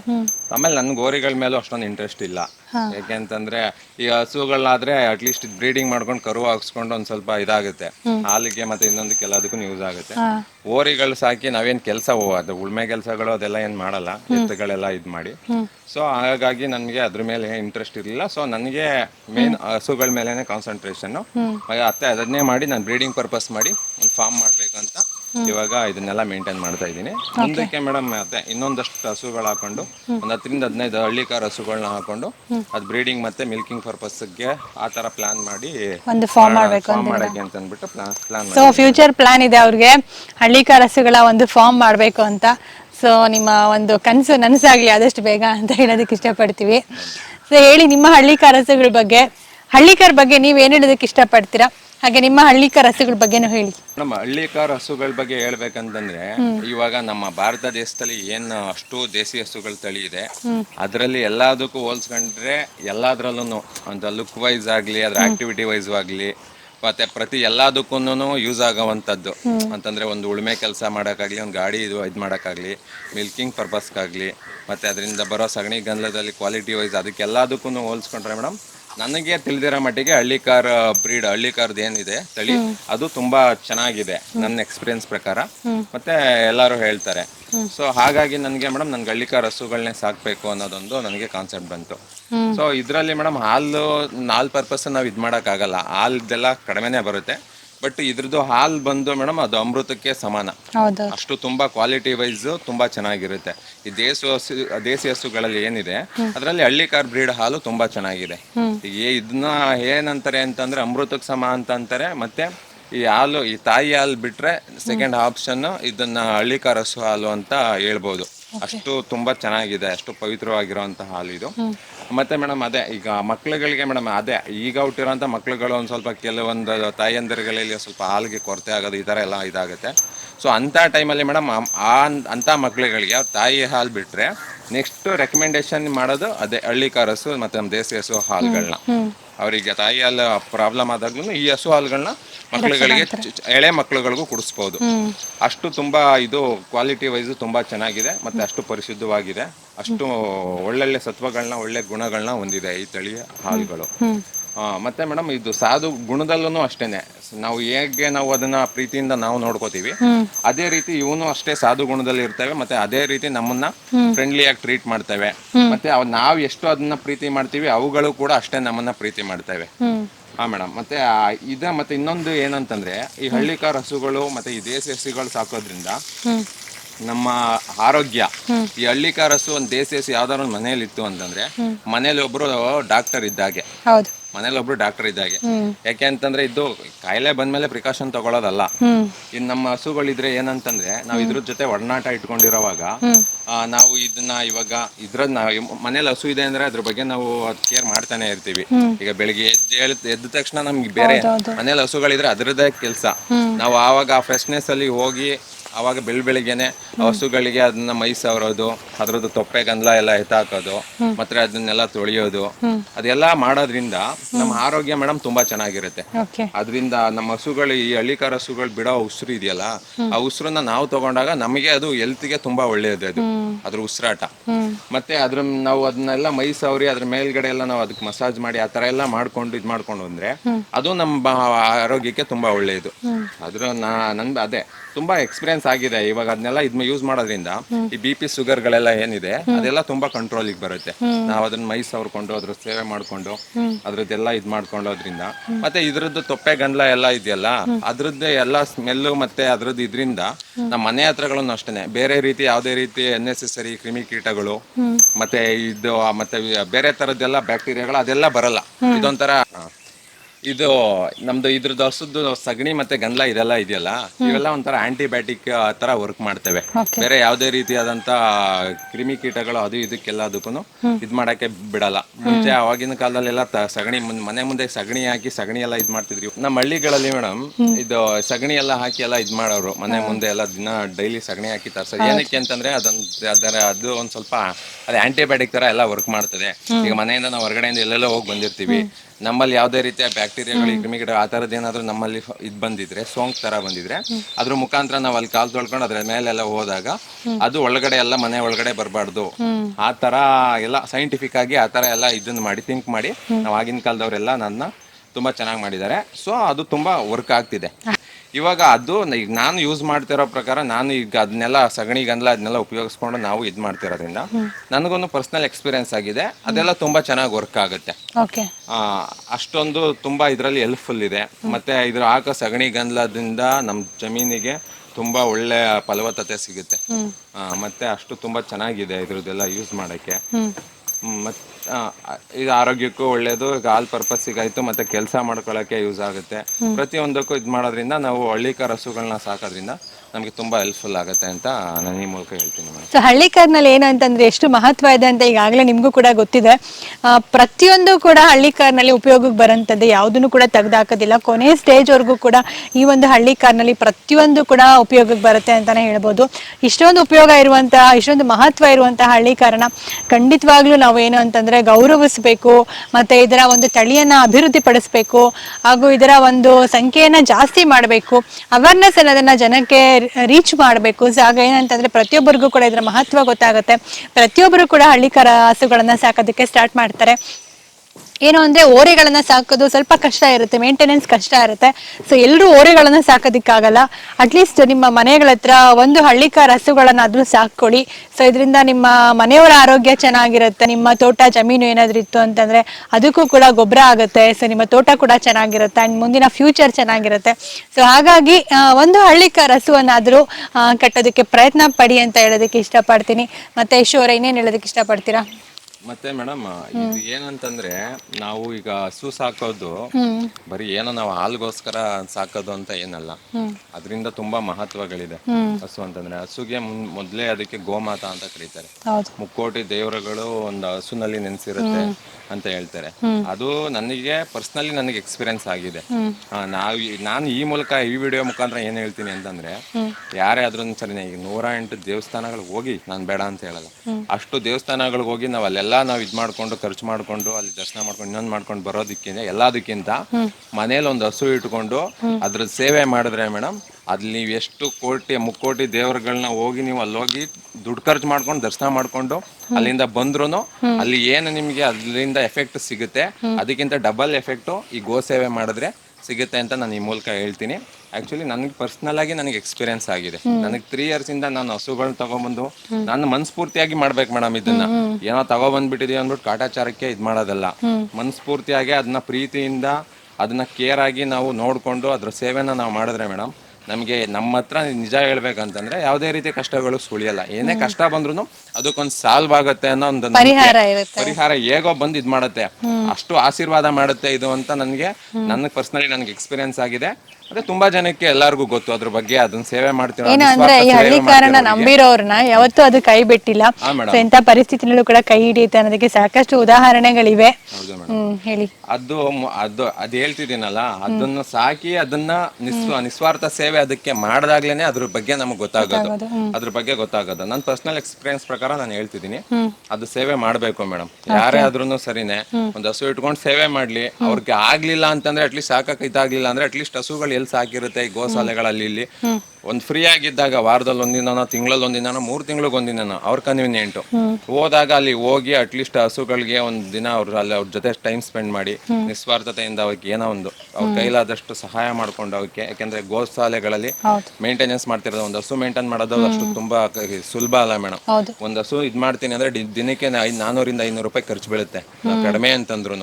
ಆಮೇಲೆ ನನ್ಗೆ ಓರಿಗಳ ಮೇಲೂ ಅಷ್ಟೊಂದು ಇಂಟ್ರೆಸ್ಟ್ ಇಲ್ಲ. ಯಾಕೆಂತಂದ್ರೆ ಈ ಹಸುಗಳಾದ್ರೆ ಅಟ್ಲೀಸ್ಟ್ ಬ್ರೀಡಿಂಗ್ ಮಾಡ್ಕೊಂಡು ಕರು ಹಾಕ್ಸ್ಕೊಂಡು ಒಂದ್ ಸ್ವಲ್ಪ ಇದಾಗುತ್ತೆ. ಹಾಲಿಗೆ ಮತ್ತೆ ಇನ್ನೊಂದಕ್ಕೆ ಎಲ್ಲದಕ್ಕೂ ಯೂಸ್ ಆಗುತ್ತೆ. ಓರಿಗಳು ಸಾಕಿ ನಾವೇನ್ ಕೆಲಸ ಅದು ಉಳ್ಮೆ ಕೆಲಸಗಳು ಅದೆಲ್ಲ ಏನ್ ಮಾಡಲ್ಲ. ಎತ್ತುಗಳೆಲ್ಲ ಇದ್ ಮಾಡಿ. ಸೊ ಹಾಗಾಗಿ ನನಗೆ ಅದ್ರ ಮೇಲೆ ಇಂಟ್ರೆಸ್ಟ್ ಇರಲಿಲ್ಲ. ಸೊ ನನಗೆ ಮೇನ್ ಹಸುಗಳ ಮೇಲೆನೆ ಕಾನ್ಸಂಟ್ರೇಷನ್ ಅತ್ತೆ ಅದನ್ನೇ ಮಾಡಿ ನಾನು ಬ್ರೀಡಿಂಗ್ ಪರ್ಪಸ್ ಮಾಡಿ ಒಂದು ಫಾರ್ಮ್ ಮಾಡ್ಬೇಕಂತ ಇವಾಗ ಇದನ್ನೆಲ್ಲ ಮೇಂಟೈನ್ ಮಾಡ್ತಾ ಇದ್ದೀನಿ. ಮುಂದಕ್ಕೆ ಮೇಡಮ್ ಮತ್ತೆ ಇನ್ನೊಂದಷ್ಟು ಹಸುಗಳು ಹಾಕೊಂಡು ಒಂದು ಹತ್ತರಿಂದ ಹದಿನೈದು ಹಳ್ಳಿಕಾರ ಹಸುಗಳನ್ನ ಹಾಕೊಂಡು ಅದು ಬ್ರೀಡಿಂಗ್ ಮತ್ತೆ ಮಿಲ್ಕಿಂಗ್ ಪರ್ಪಸ್ಗೆ ಆ ತರ ಪ್ಲಾನ್ ಮಾಡಿ ಒಂದು ಫಾರ್ಮ್ ಮಾಡ್ಬೇಕು ಮಾಡಕ್ಕೆ ಅಂತ ಅಂದ್ಬಿಟ್ಟು plan plan so future plan ಇದೆ ಅವ್ರಿಗೆ. ಹಳ್ಳಿ ಹಸುಗಳ ಒಂದು ಫಾರ್ಮ್ ಮಾಡಬೇಕು ಅಂತ. ಸೊ ನಿಮ್ಮ ಒಂದು ಕನಸು ನನಸಾಗ್ಲಿ ಆದಷ್ಟು ಬೇಗ ಅಂತ ಹೇಳೋದಕ್ಕೆ ಇಷ್ಟಪಡ್ತೀವಿ. ಸೊ ಹೇಳಿ ನಿಮ್ಮ ಹಳ್ಳಿ ಕರಸುಗಳ ಬಗ್ಗೆ. ಹಳ್ಳಿಕರ ಬಗ್ಗೆ ನೀವು ಏನು ಹೇಳೋದಕ್ಕೆ ಇಷ್ಟಪಡ್ತೀರಾ? ಹಾಗೆ ನಿಮ್ಮ ಹಳ್ಳಿ ಕರಸುಗಳ ಬಗ್ಗೆನೂ ಹೇಳಿ. ನಮ್ಮ ಹಳ್ಳಿಕಾರ ಹಸುಗಳ ಬಗ್ಗೆ ಹೇಳ್ಬೇಕಂತಂದ್ರೆ ಇವಾಗ ನಮ್ಮ ಭಾರತ ದೇಶದಲ್ಲಿ ಏನ್ ಅಷ್ಟು ದೇಸಿ ಹಸುಗಳ ತಳಿ ಇದೆ ಅದರಲ್ಲಿ ಎಲ್ಲದಕ್ಕೂ ಹೋಲ್ಸ್ಕೊಂಡ್ರೆ ಎಲ್ಲಾದ್ರಲ್ಲೂ ಒಂದು ಲುಕ್ ವೈಸ್ ಆಗ್ಲಿ ಅದ್ರ ಆಕ್ಟಿವಿಟಿ ವೈಸ್ ಆಗ್ಲಿ ಮತ್ತೆ ಪ್ರತಿ ಎಲ್ಲದಕ್ಕೂ ಯೂಸ್ ಆಗೋವಂಥದ್ದು. ಅಂತಂದ್ರೆ ಒಂದು ಉಳುಮೆ ಕೆಲಸ ಮಾಡೋಕ್ಕಾಗ್ಲಿ ಒಂದು ಗಾಡಿ ಇದು ಇದು ಮಾಡೋಕ್ಕಾಗ್ಲಿ ಮಿಲ್ಕಿಂಗ್ ಪರ್ಪಸ್ಗಾಗ್ಲಿ ಮತ್ತೆ ಅದರಿಂದ ಬರೋ ಸಗಣಿ ಗಂಧದಲ್ಲಿ ಕ್ವಾಲಿಟಿ ವೈಸ್ ಅದಕ್ಕೆಲ್ಲದಕ್ಕೂ ಹೋಲ್ಸ್ಕೊಂಡ್ರೆ ಮೇಡಮ್ ನನಗೆ ತಿಳಿದಿರೋ ಮಟ್ಟಿಗೆ ಹಳ್ಳಿಕಾರ್ ಬ್ರೀಡ್ ಹಳ್ಳಿ ಕಾರ್ದು ಏನಿದೆ ತಳಿ ಅದು ತುಂಬಾ ಚೆನ್ನಾಗಿದೆ ನನ್ನ ಎಕ್ಸ್ಪೀರಿಯನ್ಸ್ ಪ್ರಕಾರ. ಮತ್ತೆ ಎಲ್ಲರೂ ಹೇಳ್ತಾರೆ. ಸೊ ಹಾಗಾಗಿ ನನಗೆ ಮೇಡಮ್ ನನ್ನ ಹಳ್ಳಿಕಾರ್ ಹಸುಗಳನ್ನೇ ಸಾಕ್ಬೇಕು ಅನ್ನೋದೊಂದು ನನಗೆ ಕಾನ್ಸೆಪ್ಟ್ ಬಂತು. ಸೊ ಇದರಲ್ಲಿ ಮೇಡಮ್ ಹಾಲು ನಾಲ್ ಪರ್ಪಸ್ ನಾವು ಇದು ಮಾಡೋಕ್ಕಾಗಲ್ಲ. ಹಾಲ್ದೆಲ್ಲ ಕಡಿಮೆನೇ ಬರುತ್ತೆ. ಬಟ್ ಇದ್ರದ್ದು ಹಾಲು ಬಂದು ಮೇಡಮ್ ಅದು ಅಮೃತಕ್ಕೆ ಸಮಾನ. ಅಷ್ಟು ತುಂಬಾ ಕ್ವಾಲಿಟಿ ವೈಸ್ ತುಂಬಾ ಚೆನ್ನಾಗಿರುತ್ತೆ. ಈ ದೇಶ ಹಸು ದೇಸಿ ಹಸುಗಳಲ್ಲಿ ಏನಿದೆ ಅದರಲ್ಲಿ ಹಳ್ಳಿಕಾರ್ ಬ್ರೀಡ್ ಹಾಲು ತುಂಬಾ ಚೆನ್ನಾಗಿದೆ. ಈಗ ಇದನ್ನ ಏನಂತಾರೆ ಅಂತಂದ್ರೆ ಅಮೃತಕ್ಕೆ ಸಮ ಅಂತ ಅಂತಾರೆ. ಮತ್ತೆ ಈ ಹಾಲು ಈ ತಾಯಿ ಹಾಲು ಬಿಟ್ರೆ ಸೆಕೆಂಡ್ ಆಪ್ಷನ್ ಇದನ್ನ ಹಳ್ಳಿ ಕರಸು ಹಾಲು ಅಂತ ಹೇಳ್ಬೋದು. ಅಷ್ಟು ತುಂಬಾ ಚೆನ್ನಾಗಿದೆ ಅಷ್ಟು ಪವಿತ್ರವಾಗಿರುವಂತ ಹಾಲು ಇದು. ಮತ್ತೆ ಮೇಡಮ್ ಅದೇ ಈಗ ಮಕ್ಳುಗಳಿಗೆ ಮೇಡಮ್ ಅದೇ ಈಗ ಹುಟ್ಟಿರೋಂಥ ಮಕ್ಳುಗಳು ಒಂದು ಸ್ವಲ್ಪ ಕೆಲವೊಂದು ತಾಯಂದಿರುಗಳಲ್ಲಿ ಸ್ವಲ್ಪ ಹಾಲಿಗೆ ಕೊರತೆ ಆಗೋದು ಈ ತರ ಎಲ್ಲ ಇದಾಗುತ್ತೆ. ಸೊ ಅಂತ ಟೈಮಲ್ಲಿ ಮೇಡಮ್ ಆ ಅಂತ ಮಕ್ಳುಗಳಿಗೆ ತಾಯಿ ಹಾಲು ಬಿಟ್ಟರೆ ನೆಕ್ಸ್ಟ್ ರೆಕಮೆಂಡೇಶನ್ ಮಾಡೋದು ಅದೇ ಹಳ್ಳಿ ಹಸು ಮತ್ತೆ ನಮ್ಮ ದೇಸಿ ಹಸು ಹಾಲುಗಳನ್ನ. ಅವರಿಗೆ ತಾಯಿ ಹಾಲು ಪ್ರಾಬ್ಲಮ್ ಆದಾಗ್ಲೂ ಈ ಹಸು ಹಾಲುಗಳನ್ನ ಚ- ಎಳೆ ಮಕ್ಕಳುಗಳಿಗೂ ಕುಡಿಸ್ಬೋದು. ಅಷ್ಟು ತುಂಬಾ ಇದು ಕ್ವಾಲಿಟಿ ವೈಸ್ ತುಂಬಾ ಚೆನ್ನಾಗಿದೆ ಮತ್ತೆ ಅಷ್ಟು ಪರಿಶುದ್ಧವಾಗಿದೆ. ಅಷ್ಟು ಒಳ್ಳೊಳ್ಳೆ ಸತ್ವಗಳನ್ನ ಒಳ್ಳೆ ಗುಣಗಳನ್ನ ಹೊಂದಿದೆ ಈ ತಳಿಯ ಹಾಲುಗಳು. ಮತ್ತೆ ಮೇಡಮ್ ಇದು ಸಾಧು ಗುಣದಲ್ಲೂ ಅಷ್ಟೇನೆ. ನಾವು ಹೇಗೆ ನಾವು ಅದನ್ನ ಪ್ರೀತಿಯಿಂದ ನಾವು ನೋಡ್ಕೋತೀವಿ ಅದೇ ರೀತಿ ಇವನು ಅಷ್ಟೇ ಸಾಧು ಗುಣದಲ್ಲಿ ಇರ್ತವೆ ಮತ್ತೆ ಅದೇ ರೀತಿ ನಮ್ಮನ್ನ ಫ್ರೆಂಡ್ಲಿ ಆಗಿ ಟ್ರೀಟ್ ಮಾಡ್ತೇವೆ. ಮತ್ತೆ ನಾವು ಎಷ್ಟು ಅದನ್ನ ಪ್ರೀತಿ ಮಾಡ್ತೀವಿ ಅವುಗಳು ಕೂಡ ಅಷ್ಟೇ ನಮ್ಮನ್ನ ಪ್ರೀತಿ ಮಾಡ್ತವೆ. ಹಾ ಮೇಡಮ್. ಮತ್ತೆ ಇದ ಮತ್ತೆ ಇನ್ನೊಂದು ಏನಂತಂದ್ರೆ ಈ ಹಳ್ಳಿಕಾರ್ ಹಸುಗಳು ಮತ್ತೆ ಈ ದೇಸಿ ಹಸುಗಳು ಸಾಕೋದ್ರಿಂದ ನಮ್ಮ ಆರೋಗ್ಯ ಈ ಹಳ್ಳಿಕಾರ ಹಸು ಒಂದ್ ದೇಸಿ ಹಸು ಯಾವ್ದಾದ್ರು ಒಂದ್ ಮನೇಲಿ ಇತ್ತು ಅಂತಂದ್ರೆ ಮನೇಲಿ ಒಬ್ರು ಡಾಕ್ಟರ್ ಇದ್ದಾಗೆ. ಹೌದು. ಮನೇಲಿ ಒಬ್ರು ಡಾಕ್ಟರ್ ಇದ್ದಾಗೆ. ಯಾಕೆ ಅಂತಂದ್ರೆ ಇದು ಕಾಯಿಲೆ ಬಂದ್ಮೇಲೆ ಪ್ರಿಕಾಷನ್ ತಗೊಳ್ಳೋದಲ್ಲ ಇನ್ ನಮ್ಮ ಹಸುಗಳಿದ್ರೆ ಏನಂತಂದ್ರೆ ನಾವು ಇದ್ರ ಜೊತೆ ಒಡನಾಟ ಇಟ್ಕೊಂಡಿರೋವಾಗ ನಾವು ಇದನ್ನ ಇವಾಗ ಇದ್ರ ಮನೇಲಿ ಹಸು ಇದೆ ಅಂದ್ರೆ ಅದ್ರ ಬಗ್ಗೆ ನಾವು ಕೇರ್ ಮಾಡ್ತಾನೆ ಇರ್ತೀವಿ. ಈಗ ಬೆಳಿಗ್ಗೆ ಎದ್ದು ಎದ್ದ ತಕ್ಷಣ ನಮ್ಗೆ ಬೇರೆ ಮನೇಲಿ ಹಸುಗಳಿದ್ರೆ ಅದ್ರದ್ದೇ ಕೆಲಸ. ನಾವು ಆವಾಗ ಆ ಫ್ರೆಶ್ನೆಸ್ ಅಲ್ಲಿ ಹೋಗಿ ಅವಾಗ ಬೆಳ್ ಬೆಳಿಗ್ಗೆನೆ ಹಸುಗಳಿಗೆ ಅದನ್ನ ಮೈ ಸವರೋದು ಅದ್ರದ್ದು ತೊಪ್ಪೆ ಗಂದ್ಲ ಎಲ್ಲ ಎತ್ತಾಕೋದು ಮತ್ತೆ ಅದನ್ನೆಲ್ಲ ತೊಳೆಯೋದು ಅದೆಲ್ಲ ಮಾಡೋದ್ರಿಂದ ನಮ್ಮ ಆರೋಗ್ಯ ಮೇಡಮ್ ತುಂಬಾ ಚೆನ್ನಾಗಿರುತ್ತೆ. ಅದರಿಂದ ನಮ್ಮ ಹಸುಗಳು ಈ ಹಳ್ಳಿಕಾರ ಹಸುಗಳು ಬಿಡೋ ಉಸಿರು ಇದೆಯಲ್ಲ ಆ ಉಸಿರನ್ನ ನಾವು ತಗೊಂಡಾಗ ನಮಗೆ ಅದು ಹೆಲ್ತ್ಗೆ ತುಂಬಾ ಒಳ್ಳೆಯದು ಅದು ಅದ್ರ ಉಸಿರಾಟ. ಮತ್ತೆ ಅದ್ರ ನಾವು ಅದನ್ನೆಲ್ಲ ಮೈ ಸವರಿ ಅದ್ರ ಮೇಲ್ಗಡೆ ಎಲ್ಲ ನಾವು ಅದಕ್ಕೆ ಮಸಾಜ್ ಮಾಡಿ ಆ ತರ ಎಲ್ಲ ಮಾಡ್ಕೊಂಡು ಇದ್ ಮಾಡ್ಕೊಂಡು ಅಂದ್ರೆ ಅದು ನಮ್ಮ ಆರೋಗ್ಯಕ್ಕೆ ತುಂಬಾ ಒಳ್ಳೆಯದು ಅದ್ರ ನಾ ನಂದು ಅದೇ ತುಂಬಾ ಎಕ್ಸ್ಪೀರಿಯನ್ಸ್ ಆಗಿದೆ ಇವಾಗ ಅದನ್ನೆಲ್ಲ ಇದ್ ಯೂಸ್ ಮಾಡೋದ್ರಿಂದ ಈ ಬಿ ಪಿ ಗಳೆಲ್ಲ ಏನಿದೆ, ಅದೆಲ್ಲ ತುಂಬಾ ಕಂಟ್ರೋಲಿಗೆ ಬರುತ್ತೆ. ನಾವು ಅದನ್ನ ಮೈ ಸವರ್ಕೊಂಡು ಅದ್ರ ಸೇವೆ ಮಾಡ್ಕೊಂಡು, ಅದ್ರದ್ದೆಲ್ಲ ಇದ್ ಮಾಡ್ಕೊಂಡೋದ್ರಿಂದ. ಮತ್ತೆ ಇದ್ರದ್ದು ತೊಪ್ಪೆ ಗಂಡ್ಲ ಎಲ್ಲ ಇದೆಯಲ್ಲ, ಅದ್ರದ್ದು ಎಲ್ಲ ಸ್ಮೆಲ್ ಮತ್ತೆ ಅದ್ರದ್ದು ಇದ್ರಿಂದ ನಮ್ಮ ಮನೆ ಹತ್ರಗಳನ್ನು ಅಷ್ಟೇನೆ. ಬೇರೆ ರೀತಿ ಯಾವುದೇ ರೀತಿ ಅನ್ನೆಸೆಸರಿ ಕ್ರಿಮಿಕೀಟಗಳು ಮತ್ತೆ ಇದು ಮತ್ತೆ ಬೇರೆ ತರದ್ದೆಲ್ಲ ಬ್ಯಾಕ್ಟೀರಿಯಾಗಳು ಅದೆಲ್ಲ ಬರಲ್ಲ. ಇದೊಂಥರ ಇದು ನಮ್ದು ಇದ್ರದ್ದು ಹಸುದ್ದು ಸಗಣಿ ಮತ್ತೆ ಗಂಧ ಇದೆಲ್ಲ ಇದೆಯಲ್ಲ ಇವೆಲ್ಲ ಒಂಥರ ಆಂಟಿಬಯೋಟಿಕ್ ತರ ವರ್ಕ್ ಮಾಡ್ತೇವೆ. ಬೇರೆ ಯಾವುದೇ ರೀತಿಯಾದಂತ ಕ್ರಿಮಿಕೀಟಗಳು ಅದು ಇದಕ್ಕೆಲ್ಲ ಅದಕ್ಕೂ ಇದ್ ಮಾಡಕ್ಕೆ ಬಿಡಲ್ಲ. ಮುಂಚೆ ಅವಾಗಿನ ಕಾಲದಲ್ಲೆಲ್ಲ ಸಗಣಿ ಮುನ್- ಮನೆ ಮುಂದೆ ಸಗಣಿ ಹಾಕಿ ಸಗಣಿ ಎಲ್ಲ ಇದ್ ಮಾಡ್ತಿದ್ವಿ. ನಮ್ಮ ಹಳ್ಳಿಗಳಲ್ಲಿ ಮೇಡಮ್ ಇದು ಸಗಣಿ ಎಲ್ಲ ಹಾಕಿ ಎಲ್ಲ ಇದ್ ಮಾಡೋರು. ಮನೆ ಮುಂದೆ ಎಲ್ಲ ದಿನ ಡೈಲಿ ಸಗಣಿ ಹಾಕಿ ತರ್ಸೋದು ಏನಕ್ಕೆ ಅಂತಂದ್ರೆ ಅದೊಂದು ಅದರ ಅದು ಒಂದ್ ಸ್ವಲ್ಪ ಅದು ಆಂಟಿಬಯೋಟಿಕ್ ತರ ಎಲ್ಲ ವರ್ಕ್ ಮಾಡ್ತದೆ. ಈಗ ಮನೆಯಿಂದ ನಾವು ಹೊರಗಡೆಯಿಂದ ಎಲ್ಲೆಲ್ಲೋ ಹೋಗಿ ಬಂದಿರ್ತೀವಿ. ನಮ್ಮಲ್ಲಿ ಯಾವುದೇ ರೀತಿಯ ಬ್ಯಾಕ್ಟೀರಿಯಾಗಳು ಕ್ರಿಮಿಗಿಡ ಆ ಥರದ್ದು ಏನಾದರೂ ನಮ್ಮಲ್ಲಿ ಇದು ಬಂದಿದ್ರೆ ಸೋಂಕ್ ತರ ಬಂದಿದ್ರೆ ಅದ್ರ ಮುಖಾಂತರ ನಾವು ಅಲ್ಲಿ ಕಾಲು ತೊಳ್ಕೊಂಡು ಅದ್ರ ಮೇಲೆಲ್ಲ ಹೋದಾಗ ಅದು ಒಳಗಡೆ ಎಲ್ಲ ಮನೆ ಒಳಗಡೆ ಬರಬಾರ್ದು. ಆ ತರ ಎಲ್ಲ ಸೈಂಟಿಫಿಕ್ ಆಗಿ ಆ ತರ ಎಲ್ಲ ಇದನ್ನ ಮಾಡಿ ಥಿಂಕ್ ಮಾಡಿ ನಾವು ಆಗಿನ ಕಾಲದವರೆಲ್ಲ ನನ್ನ ತುಂಬಾ ಚೆನ್ನಾಗಿ ಮಾಡಿದ್ದಾರೆ. ಸೊ ಅದು ತುಂಬಾ ವರ್ಕ್ ಆಗ್ತಿದೆ. ಇವಾಗ ಅದು ಈಗ ನಾನು ಯೂಸ್ ಮಾಡ್ತಿರೋ ಪ್ರಕಾರ ನಾನು ಈಗ ಅದನ್ನೆಲ್ಲ ಸಗಣಿ ಗಂದಲ ಅದನ್ನೆಲ್ಲ ಉಪಯೋಗಿಸ್ಕೊಂಡು ನಾವು ಇದು ಮಾಡ್ತಿರೋದ್ರಿಂದ ನನಗೊಂದು ಪರ್ಸ್ನಲ್ ಎಕ್ಸ್ಪೀರಿಯನ್ಸ್ ಆಗಿದೆ. ಅದೆಲ್ಲ ತುಂಬಾ ಚೆನ್ನಾಗಿ ವರ್ಕ್ ಆಗುತ್ತೆ. ಓಕೆ ಆ, ಅಷ್ಟೊಂದು ತುಂಬಾ ಇದರಲ್ಲಿ ಹೆಲ್ಪ್ಫುಲ್ ಇದೆ. ಮತ್ತೆ ಇದ್ರ ಹಾಕೋ ಸಗಣಿ ಗಂದಲದಿಂದ ನಮ್ಮ ಜಮೀನಿಗೆ ತುಂಬಾ ಒಳ್ಳೆ ಫಲವತ್ತತೆ ಸಿಗುತ್ತೆ. ಮತ್ತೆ ಅಷ್ಟು ತುಂಬಾ ಚೆನ್ನಾಗಿದೆ ಇದ್ರದ್ದೆಲ್ಲ ಯೂಸ್ ಮಾಡೋಕ್ಕೆ. ಹ್ಮ್, ಇದು ಆರೋಗ್ಯಕ್ಕೂ ಒಳ್ಳೇದು ಈಗ ಆಲ್ ಪರ್ಪಸ್ಸಿಗಾಯ್ತು ಮತ್ತೆ ಕೆಲಸ ಮಾಡ್ಕೊಳ್ಳೋಕೆ ಯೂಸ್ ಆಗುತ್ತೆ. ಪ್ರತಿಯೊಂದಕ್ಕೂ ಇದು ಮಾಡೋದ್ರಿಂದ ನಾವು ಹಳ್ಳಿಕಾರ ಹಸುಗಳನ್ನ ಸಾಕೋದ್ರಿಂದ ನಮಗೆ ತುಂಬ ಹೆಲ್ಪ್ಫುಲ್ ಆಗುತ್ತೆ ಅಂತ ನಾನು ಈ ಮೂಲಕ ಹೇಳ್ತೀನಿ ಮೇಡಮ್. ಸೊ ಹಳ್ಳಿಕಾರ್ನಲ್ಲಿ ಏನು ಅಂತಂದ್ರೆ ಎಷ್ಟು ಮಹತ್ವ ಇದೆ ಅಂತ ಈಗಾಗಲೇ ನಿಮಗೂ ಕೂಡ ಗೊತ್ತಿದೆ. ಪ್ರತಿಯೊಂದು ಕೂಡ ಹಳ್ಳಿಕಾರ್ನಲ್ಲಿ ಉಪಯೋಗಕ್ಕೆ ಬರೋಂಥದ್ದು ಯಾವುದನ್ನು ಕೂಡ ತೆಗೆದಾಕೋದಿಲ್ಲ. ಕೊನೆ ಸ್ಟೇಜ್ವರೆಗೂ ಕೂಡ ಈ ಒಂದು ಹಳ್ಳಿ ಕಾರ್ನಲ್ಲಿ ಪ್ರತಿಯೊಂದು ಕೂಡ ಉಪಯೋಗಕ್ಕೆ ಬರುತ್ತೆ ಅಂತಾನೆ ಹೇಳ್ಬೋದು. ಇಷ್ಟೊಂದು ಉಪಯೋಗ ಇರುವಂತಹ ಇಷ್ಟೊಂದು ಮಹತ್ವ ಇರುವಂತಹ ಹಳ್ಳಿಕಾರನ ಖಂಡಿತವಾಗ್ಲೂ ನಾವು ಏನು ಅಂತಂದ್ರೆ ಗೌರವಿಸಬೇಕು, ಮತ್ತೆ ಇದರ ಒಂದು ತಳಿಯನ್ನ ಅಭಿವೃದ್ಧಿ ಪಡಿಸ್ಬೇಕು ಹಾಗೂ ಇದರ ಒಂದು ಸಂಖ್ಯೆಯನ್ನ ಜಾಸ್ತಿ ಮಾಡಬೇಕು. ಅವೇರ್ನೆಸ್ ಅನ್ನೋದನ್ನ ಜನಕ್ಕೆ ರೀಚ್ ಮಾಡಬೇಕು. ಜಾಗ ಏನಂತಂದ್ರೆ ಪ್ರತಿಯೊಬ್ಬರಿಗೂ ಕೂಡ ಇದರ ಮಹತ್ವ ಗೊತ್ತಾಗುತ್ತೆ. ಪ್ರತಿಯೊಬ್ಬರು ಕೂಡ ಹಳ್ಳಿಕರ ಹಸುಗಳನ್ನ ಸಾಕೋದಕ್ಕೆ ಸ್ಟಾರ್ಟ್ ಮಾಡ್ತಾರೆ. ಏನು ಅಂದ್ರೆ ಓರೆಗಳನ್ನು ಸಾಕೋದು ಸ್ವಲ್ಪ ಕಷ್ಟ ಇರುತ್ತೆ ಮೇಂಟೆನೆನ್ಸ್ ಕಷ್ಟ ಇರುತ್ತೆ. ಸೊ ಎಲ್ಲರೂ ಓರೆಗಳನ್ನ ಸಾಕೋದಿಕ್ಕಾಗಲ್ಲ. ಅಟ್ಲೀಸ್ಟ್ ನಿಮ್ಮ ಮನೆಗಳ ಹತ್ರ ಒಂದು ಹಳ್ಳಿಕಾರ ಹಸುಗಳನ್ನಾದ್ರೂ ಸಾಕೊಳ್ಳಿ ಸೊ ಇದರಿಂದ ನಿಮ್ಮ ಮನೆಯವರ ಆರೋಗ್ಯ ಚೆನ್ನಾಗಿರುತ್ತೆ. ನಿಮ್ಮ ತೋಟ ಜಮೀನು ಏನಾದ್ರೂ ಇತ್ತು ಅಂತಂದ್ರೆ ಅದಕ್ಕೂ ಕೂಡ ಗೊಬ್ಬರ ಆಗುತ್ತೆ. ಸೊ ನಿಮ್ಮ ತೋಟ ಕೂಡ ಚೆನ್ನಾಗಿರುತ್ತೆ ಅಂಡ್ ಮುಂದಿನ ಫ್ಯೂಚರ್ ಚೆನ್ನಾಗಿರುತ್ತೆ. ಸೊ ಹಾಗಾಗಿ ಒಂದು ಹಳ್ಳಿಕಾರ ಹಸುವನ್ನಾದ್ರೂ ಆ, ಕಟ್ಟೋದಕ್ಕೆ ಪ್ರಯತ್ನ ಪಡಿ ಅಂತ ಹೇಳೋದಕ್ಕೆ ಇಷ್ಟಪಡ್ತೀನಿ. ಮತ್ತೆ ಯಶು ಅವರ ಇನ್ನೇನು ಹೇಳೋದಕ್ಕೆ ಇಷ್ಟಪಡ್ತೀರಾ? ಮತ್ತೆ ಮೇಡಮ್ ಇದು ಏನಂತಂದ್ರೆ ನಾವು ಈಗ ಹಸು ಸಾಕೋದು ಬರೀ ಏನೋ ನಾವು ಹಾಲ್ಗೋಸ್ಕರ ಸಾಕೋದು ಅಂತ ಏನಲ್ಲ. ಅದರಿಂದ ತುಂಬಾ ಮಹತ್ವಗಳಿದೆ. ಹಸು ಅಂತಂದ್ರೆ ಹಸುಗೆ ಮೊದ್ಲೇ ಅದಕ್ಕೆ ಗೋಮಾತ ಅಂತ ಕರೀತಾರೆ. ಮುಕ್ಕೋಟಿ ದೇವರುಗಳು ಒಂದು ಹಸುನಲ್ಲಿ ನೆನೆಸಿರುತ್ತೆ ಅಂತ ಹೇಳ್ತಾರೆ. ಅದು ನನಗೆ ಪರ್ಸನಲಿ ನನಗೆ ಎಕ್ಸ್ಪೀರಿಯನ್ಸ್ ಆಗಿದೆ. ನಾವು ನಾನು ಈ ಮೂಲಕ ಈ ವಿಡಿಯೋ ಮುಖಾಂತರ ಏನ್ ಹೇಳ್ತೀನಿ ಅಂತಂದ್ರೆ ಯಾರೇ ಆದ್ರೂ ಸರಿ ನೂರ ಎಂಟು ದೇವಸ್ಥಾನಗಳಿಗೆ ಹೋಗಿ ನಾನು ಬೇಡ ಅಂತ ಹೇಳಲ್ಲ. ಅಷ್ಟು ದೇವಸ್ಥಾನಗಳಿಗೆ ಹೋಗಿ ನಾವು ಅಲ್ಲೆಲ್ಲ ನಾವು ಇದ್ ಮಾಡ್ಕೊಂಡು, ಖರ್ಚು ಮಾಡ್ಕೊಂಡು, ಅಲ್ಲಿ ದರ್ಶನ ಮಾಡ್ಕೊಂಡು, ಇನ್ನೊಂದು ಮಾಡ್ಕೊಂಡು ಬರೋದಕ್ಕಿಂತ, ಎಲ್ಲದಕ್ಕಿಂತ ಮನೇಲಿ ಒಂದು ಹಸು ಇಟ್ಕೊಂಡು ಅದ್ರ ಸೇವೆ ಮಾಡಿದ್ರೆ ಮೇಡಮ್ ಅಲ್ಲಿ ನೀವು ಎಷ್ಟು ಕೋಟಿ, ಮುಕ್ಕೋಟಿ ದೇವರುಗಳನ್ನ ಹೋಗಿ ನೀವು ಅಲ್ಲಿ ಹೋಗಿ ದುಡ್ಡು ಖರ್ಚು ಮಾಡ್ಕೊಂಡು, ದರ್ಶನ ಮಾಡ್ಕೊಂಡು ಅಲ್ಲಿಂದ ಬಂದ್ರು ಅಲ್ಲಿ ಏನು ನಿಮಗೆ ಅಲ್ಲಿಂದ ಎಫೆಕ್ಟ್ ಸಿಗುತ್ತೆ, ಅದಕ್ಕಿಂತ ಡಬಲ್ ಎಫೆಕ್ಟು ಈ ಗೋ ಸೇವೆ ಮಾಡಿದ್ರೆ ಸಿಗುತ್ತೆ ಅಂತ ನಾನು ಈ ಮೂಲಕ ಹೇಳ್ತೀನಿ. ಆಕ್ಚುಲಿ ನನಗೆ ಪರ್ಸನಲ್ ಆಗಿ ನನಗೆ ಎಕ್ಸ್ಪೀರಿಯನ್ಸ್ ಆಗಿದೆ. ನನಗೆ ತ್ರೀ ಇಯರ್ಸ್ ಇಂದ ನಾನು ಹಸುಗಳನ್ನ ತಗೊಂಬಂದು ನಾನು ಮನಸ್ಫೂರ್ತಿಯಾಗಿ ಮಾಡ್ಬೇಕು ಮೇಡಮ್ ಇದನ್ನ. ಏನೋ ತಗೊಬಂದ್ಬಿಟ್ಟಿದೀವಿ ಅಂದ್ಬಿಟ್ಟು ಕಾಟಾಚಾರಕ್ಕೆ ಇದು ಮಾಡೋದಲ್ಲ. ಮನಸ್ಫೂರ್ತಿಯಾಗಿ ಅದನ್ನ ಪ್ರೀತಿಯಿಂದ ಅದನ್ನ ಕೇರ್ ಆಗಿ ನಾವು ನೋಡ್ಕೊಂಡು ಅದ್ರ ಸೇವೆನ ನಾವು ಮಾಡಿದ್ರೆ ಮೇಡಮ್ ನಮಗೆ ನಮ್ಮ ಹತ್ರ ನಿಜ ಹೇಳ್ಬೇಕಂತಂದ್ರೆ ಯಾವುದೇ ರೀತಿ ಕಷ್ಟಗಳು ಸುಳಿಯಲ್ಲ. ಏನೇ ಕಷ್ಟ ಬಂದ್ರು ಅದಕ್ಕೊಂದು ಸಾಲ್ವ್ ಆಗುತ್ತೆ ಅನ್ನೋ ಒಂದು ನಂಬಿಕೆ. ಪರಿಹಾರ ಇರುತ್ತೆ. ಪರಿಹಾರ ಹೇಗೋ ಬಂದ್ ಇದ್ ಮಾಡುತ್ತೆ. ಅಷ್ಟು ಆಶೀರ್ವಾದ ಮಾಡುತ್ತೆ ಇದು ಅಂತ ನನಗೆ ನನ್ನ ಪರ್ಸನಲಿ ನನಗೆ ಎಕ್ಸ್ಪೀರಿಯನ್ಸ್ ಆಗಿದೆ. ಮತ್ತೆ ತುಂಬಾ ಜನಕ್ಕೆ ಎಲ್ಲರಿಗೂ ಗೊತ್ತು ಅದ್ರ ಬಗ್ಗೆ ಅದನ್ನ ಸೇವೆ ಮಾಡ್ತೀವಿ ಏನು ಅಂದ್ರೆ ಈ ಹಳ್ಳಿಕಾರನ ನಂಬಿರೋರ್ನ ಯಾವತ್ತೂ ಅದು ಕೈ ಬಿಟ್ಟಿಲ್ಲ. ಎಂತ madam. ಸೊ ಇಂಥ ಪರಿಸ್ಥಿತಿನಲ್ಲೂ ಕೂಡ ಕೈ ಹಿಡಿಯುತ್ತೆ ಅನ್ನೋದಕ್ಕೆ ಸಾಕಷ್ಟು ಉದಾಹರಣೆಗಳಿವೆ. ಹ್ಮ್ ಹೇಳಿ. ಅದು ಅದು ಅದ್ ಹೇಳ್ತಿದ್ದೀನಲ್ಲ ಅದನ್ನ ಸಾಕಿ ಅದನ್ನ ನಿಸ್ವ ನಿಸ್ವಾರ್ಥ ಸೇವೆ ಅದಕ್ಕೆ ಮಾಡ್ದಾಗ್ಲೇನೆ ಅದ್ರ ಬಗ್ಗೆ ನಮಗೆ ಗೊತ್ತಾಗೋದು. ಅದ್ರ ಬಗ್ಗೆ ಗೊತ್ತಾಗೋದು. ನನ್ನ ಪರ್ಸನಲ್ ಎಕ್ಸ್ಪೀರಿಯನ್ಸ್ ಪ್ರಕಾರ ನಾನು ಹೇಳ್ತಿದ್ದೀನಿ. ಅದು ಸೇವೆ ಮಾಡ್ಬೇಕು ಮೇಡಮ್. ಯಾರೇ ಆದ್ರೂ ಸರಿನೇ. ಒಂದ್ ಹಸು ಇಟ್ಕೊಂಡು ಸೇವೆ ಮಾಡ್ಲಿ. ಅವ್ರಿಗೆ ಆಗ್ಲಿಲ್ಲ ಅಂತಂದ್ರೆ ಅಟ್ಲೀಸ್ಟ್ ಸಾಕಕ್ ಇದಾಗ್ಲಿಲ್ಲ ಅಂದ್ರೆ ಅಟ್ಲೀಸ್ಟ್ ಹಸುಗಳು ಎಲ್ಲಿ ಆಗಿರುತ್ತೆ ಈ ಗೋಶಾಲೆಗಳಲ್ಲಿ ಇಲ್ಲಿ. ಒಂದು ಫ್ರೀ ಆಗಿದ್ದಾಗ ವಾರದಲ್ಲಿ ಒಂದಿನ ತಿಂಗಳಲ್ಲಿ ಒಂದಿನ ಮೂರು ತಿಂಗಳಿಗೆ ಒಂದಿನ ಅವ್ರ ಕನ್ವೀನಿಯಂಟ್ ಹೋದಾಗ ಅಲ್ಲಿ ಹೋಗಿ ಅಟ್ಲೀಸ್ಟ್ ಹಸುಗಳಿಗೆ ಒಂದ್ ದಿನ ಅವ್ರ ಅಲ್ಲಿ ಅವ್ರ ಜೊತೆ ಟೈಮ್ ಸ್ಪೆಂಡ್ ಮಾಡಿ ನಿಸ್ವಾರ್ಥತೆಯಿಂದ ಅವಕ್ಕೆ ಏನೋ ಒಂದು ಅವ್ರ ಕೈಲಾದಷ್ಟು ಸಹಾಯ ಮಾಡ್ಕೊಂಡು ಅವಕ್ಕೆ ಯಾಕೆಂದ್ರೆ ಗೋಶಾಲೆಗಳಲ್ಲಿ ಮೇಂಟೆನೆನ್ಸ್ ಮಾಡ್ತಿರೋದು ಒಂದು ಹಸು ಮೇಂಟೈನ್ ಮಾಡೋದು ಅಷ್ಟು ತುಂಬಾ ಸುಲಭ ಅಲ್ಲ ಮೇಡಮ್ ಒಂದು ಹಸು ಇದ್ ಮಾಡ್ತೀನಿ ಅಂದ್ರೆ ದಿನಕ್ಕೆ ನಾನೂರಿಂದ ಐನೂರು ರೂಪಾಯಿ ಖರ್ಚು ಬೀಳುತ್ತೆ. ಕಡಿಮೆ ಅಂತಂದ್ರು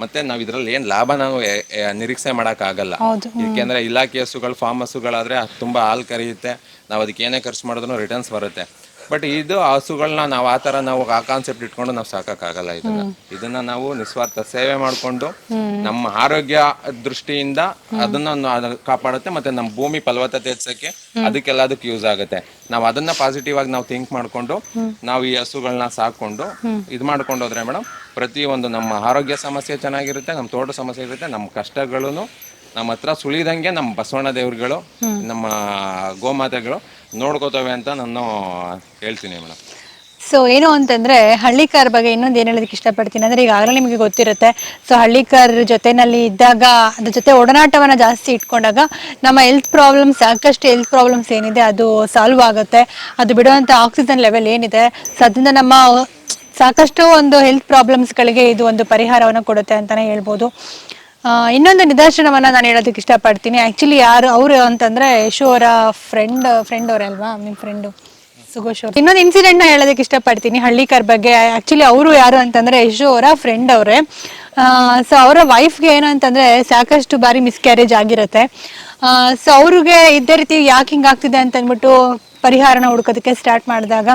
ಮತ್ತೆ ನಾವ್ ಇದ್ರಲ್ಲಿ ಏನ್ ಲಾಭ ನಾವು ಎ- ಎ- ನಿರೀಕ್ಷೆ ಮಾಡಕ್ ಆಗಲ್ಲ. ಹೌದು. ಯಾಕೆಂದ್ರೆ ಇಲಾಖೆ ಹಸುಗಳು ಫಾರ್ಮ್ ಹಸುಗಳಾದ್ರೆ ಅದ್ ತುಂಬಾ ಹಾಲು ಕರೆಯುತ್ತೆ. ನಾವು ಅದಕ್ಕೆ ಏನೇ ಖರ್ಚು ಮಾಡಿದ್ರು ರಿಟರ್ನ್ಸ್ ಬರುತ್ತೆ. ಬಟ್ ಇದು ಹಸುಗಳನ್ನ ನಾವು ಆ ತರ ನಾವು ಆ ಕಾನ್ಸೆಪ್ಟ್ ಇಟ್ಕೊಂಡು ನಾವು ಸಾಕಕ್ಕಾಗಲ್ಲ ಇದನ್ನ. ಇದನ್ನ ನಾವು ನಿಸ್ವಾರ್ಥ ಸೇವೆ ಮಾಡ್ಕೊಂಡು ನಮ್ಮ ಆರೋಗ್ಯ ದೃಷ್ಟಿಯಿಂದ ಅದನ್ನ ಕಾಪಾಡುತ್ತೆ ಮತ್ತೆ ನಮ್ಮ ಭೂಮಿ ಫಲವತ್ತತೆ ಹೆಚ್ಚಕ್ಕೆ ಅದಕ್ಕೆಲ್ಲ ಅದಕ್ಕೆ ಯೂಸ್ ಆಗುತ್ತೆ. ನಾವು ಅದನ್ನ ಪಾಸಿಟಿವ್ ಆಗಿ ನಾವು ಥಿಂಕ್ ಮಾಡ್ಕೊಂಡು ನಾವು ಈ ಹಸುಗಳನ್ನ ಸಾಕೊಂಡು ಇದು ಮಾಡ್ಕೊಂಡು ಹೋದ್ರೆ ಮೇಡಮ್ ಪ್ರತಿಯೊಂದು ನಮ್ಮ ಆರೋಗ್ಯ ಸಮಸ್ಯೆ ಚೆನ್ನಾಗಿರುತ್ತೆ ನಮ್ಮ ತೋಟ ಸಮಸ್ಯೆ ಇರುತ್ತೆ ನಮ್ಮ ಕಷ್ಟಗಳು ನಮ್ಮ ಹತ್ರ ಸುಳಿದಂಗೆ ನಮ್ಮ ಬಸವಣ್ಣ ದೇವ್ರುಗಳು ನಮ್ಮ ಗೋಮಾತೆಗಳು ನೋಡ್ಕೋತವೆ ಅಂತ ನಾನು ಹೇಳ್ತೀನಿ ಮೇಡಮ್. ಸೊ ಏನು ಅಂತಂದ್ರೆ ಹಳ್ಳಿಕಾರ ಬಗ್ಗೆ ಇನ್ನೊಂದು ಏನು ಹೇಳೋದಕ್ಕೆ ಇಷ್ಟಪಡ್ತೀನಿ ಅಂದ್ರೆ ಈಗಾಗಲೇ ನಿಮಗೆ ಗೊತ್ತಿರುತ್ತೆ. ಸೊ ಹಳ್ಳಿಕಾರರ ಜೊತೆನಲ್ಲಿ ಇದ್ದಾಗ ಅದ್ರ ಜೊತೆ ಒಡನಾಟವನ್ನ ಜಾಸ್ತಿ ಇಟ್ಕೊಂಡಾಗ ನಮ್ಮ ಹೆಲ್ತ್ ಪ್ರಾಬ್ಲಮ್ ಸಾಕಷ್ಟು ಹೆಲ್ತ್ ಪ್ರಾಬ್ಲಮ್ಸ್ ಏನಿದೆ ಅದು ಸಾಲ್ವ್ ಆಗುತ್ತೆ. ಅದು ಬಿಡುವಂಥ ಆಕ್ಸಿಜನ್ ಲೆವೆಲ್ ಏನಿದೆ ಸೊ ಅದರಿಂದ ನಮ್ಮ ಸಾಕಷ್ಟು ಒಂದು ಹೆಲ್ತ್ ಪ್ರಾಬ್ಲಮ್ಸ್ಗಳಿಗೆ ಇದು ಒಂದು ಪರಿಹಾರವನ್ನು ಕೊಡುತ್ತೆ ಅಂತಾನೆ ಹೇಳ್ಬೋದು. ಇನ್ನೊಂದು ನಿದರ್ಶನವನ್ನ ನಾನು ಹೇಳೋದಕ್ಕೆ ಇಷ್ಟಪಡ್ತೀನಿ. ಆಕ್ಚುಲಿ ಯಾರು, ಅವರು ಅಂತಂದ್ರೆ ಯಶು ಅವರ ಫ್ರೆಂಡ್ ಫ್ರೆಂಡ್ ಅವರಲ್ವಾ ನಿಮ್ಮ ಫ್ರೆಂಡು ಸುಘೋಷ್ ಅವ್ರು. ಇನ್ನೊಂದು ಇನ್ಸಿಡೆಂಟ್ನ ಹೇಳೋದಕ್ಕೆ ಇಷ್ಟಪಡ್ತೀನಿ. ಹಳ್ಳಿಕರ್ ಬಗ್ಗೆ. ಆಕ್ಚುಲಿ ಅವರು ಯಾರು ಅಂತಂದ್ರೆ ಯಶು ಅವರ ಫ್ರೆಂಡ್ ಅವರೇ. ಸೊ ಅವರ ವೈಫ್ಗೆ ಏನು ಅಂತಂದ್ರೆ ಸಾಕಷ್ಟು ಬಾರಿ ಮಿಸ್ಕ್ಯಾರೇಜ್ ಆಗಿರುತ್ತೆ. ಸೊ ಅವ್ರಿಗೆ ಇದೇ ರೀತಿ ಯಾಕೆ ಹಿಂಗಾಗ್ತಿದೆ ಅಂತ ಅಂದ್ಬಿಟ್ಟು ಪರಿಹಾರನ ಹುಡುಕೋದಕ್ಕೆ ಸ್ಟಾರ್ಟ್ ಮಾಡಿದಾಗ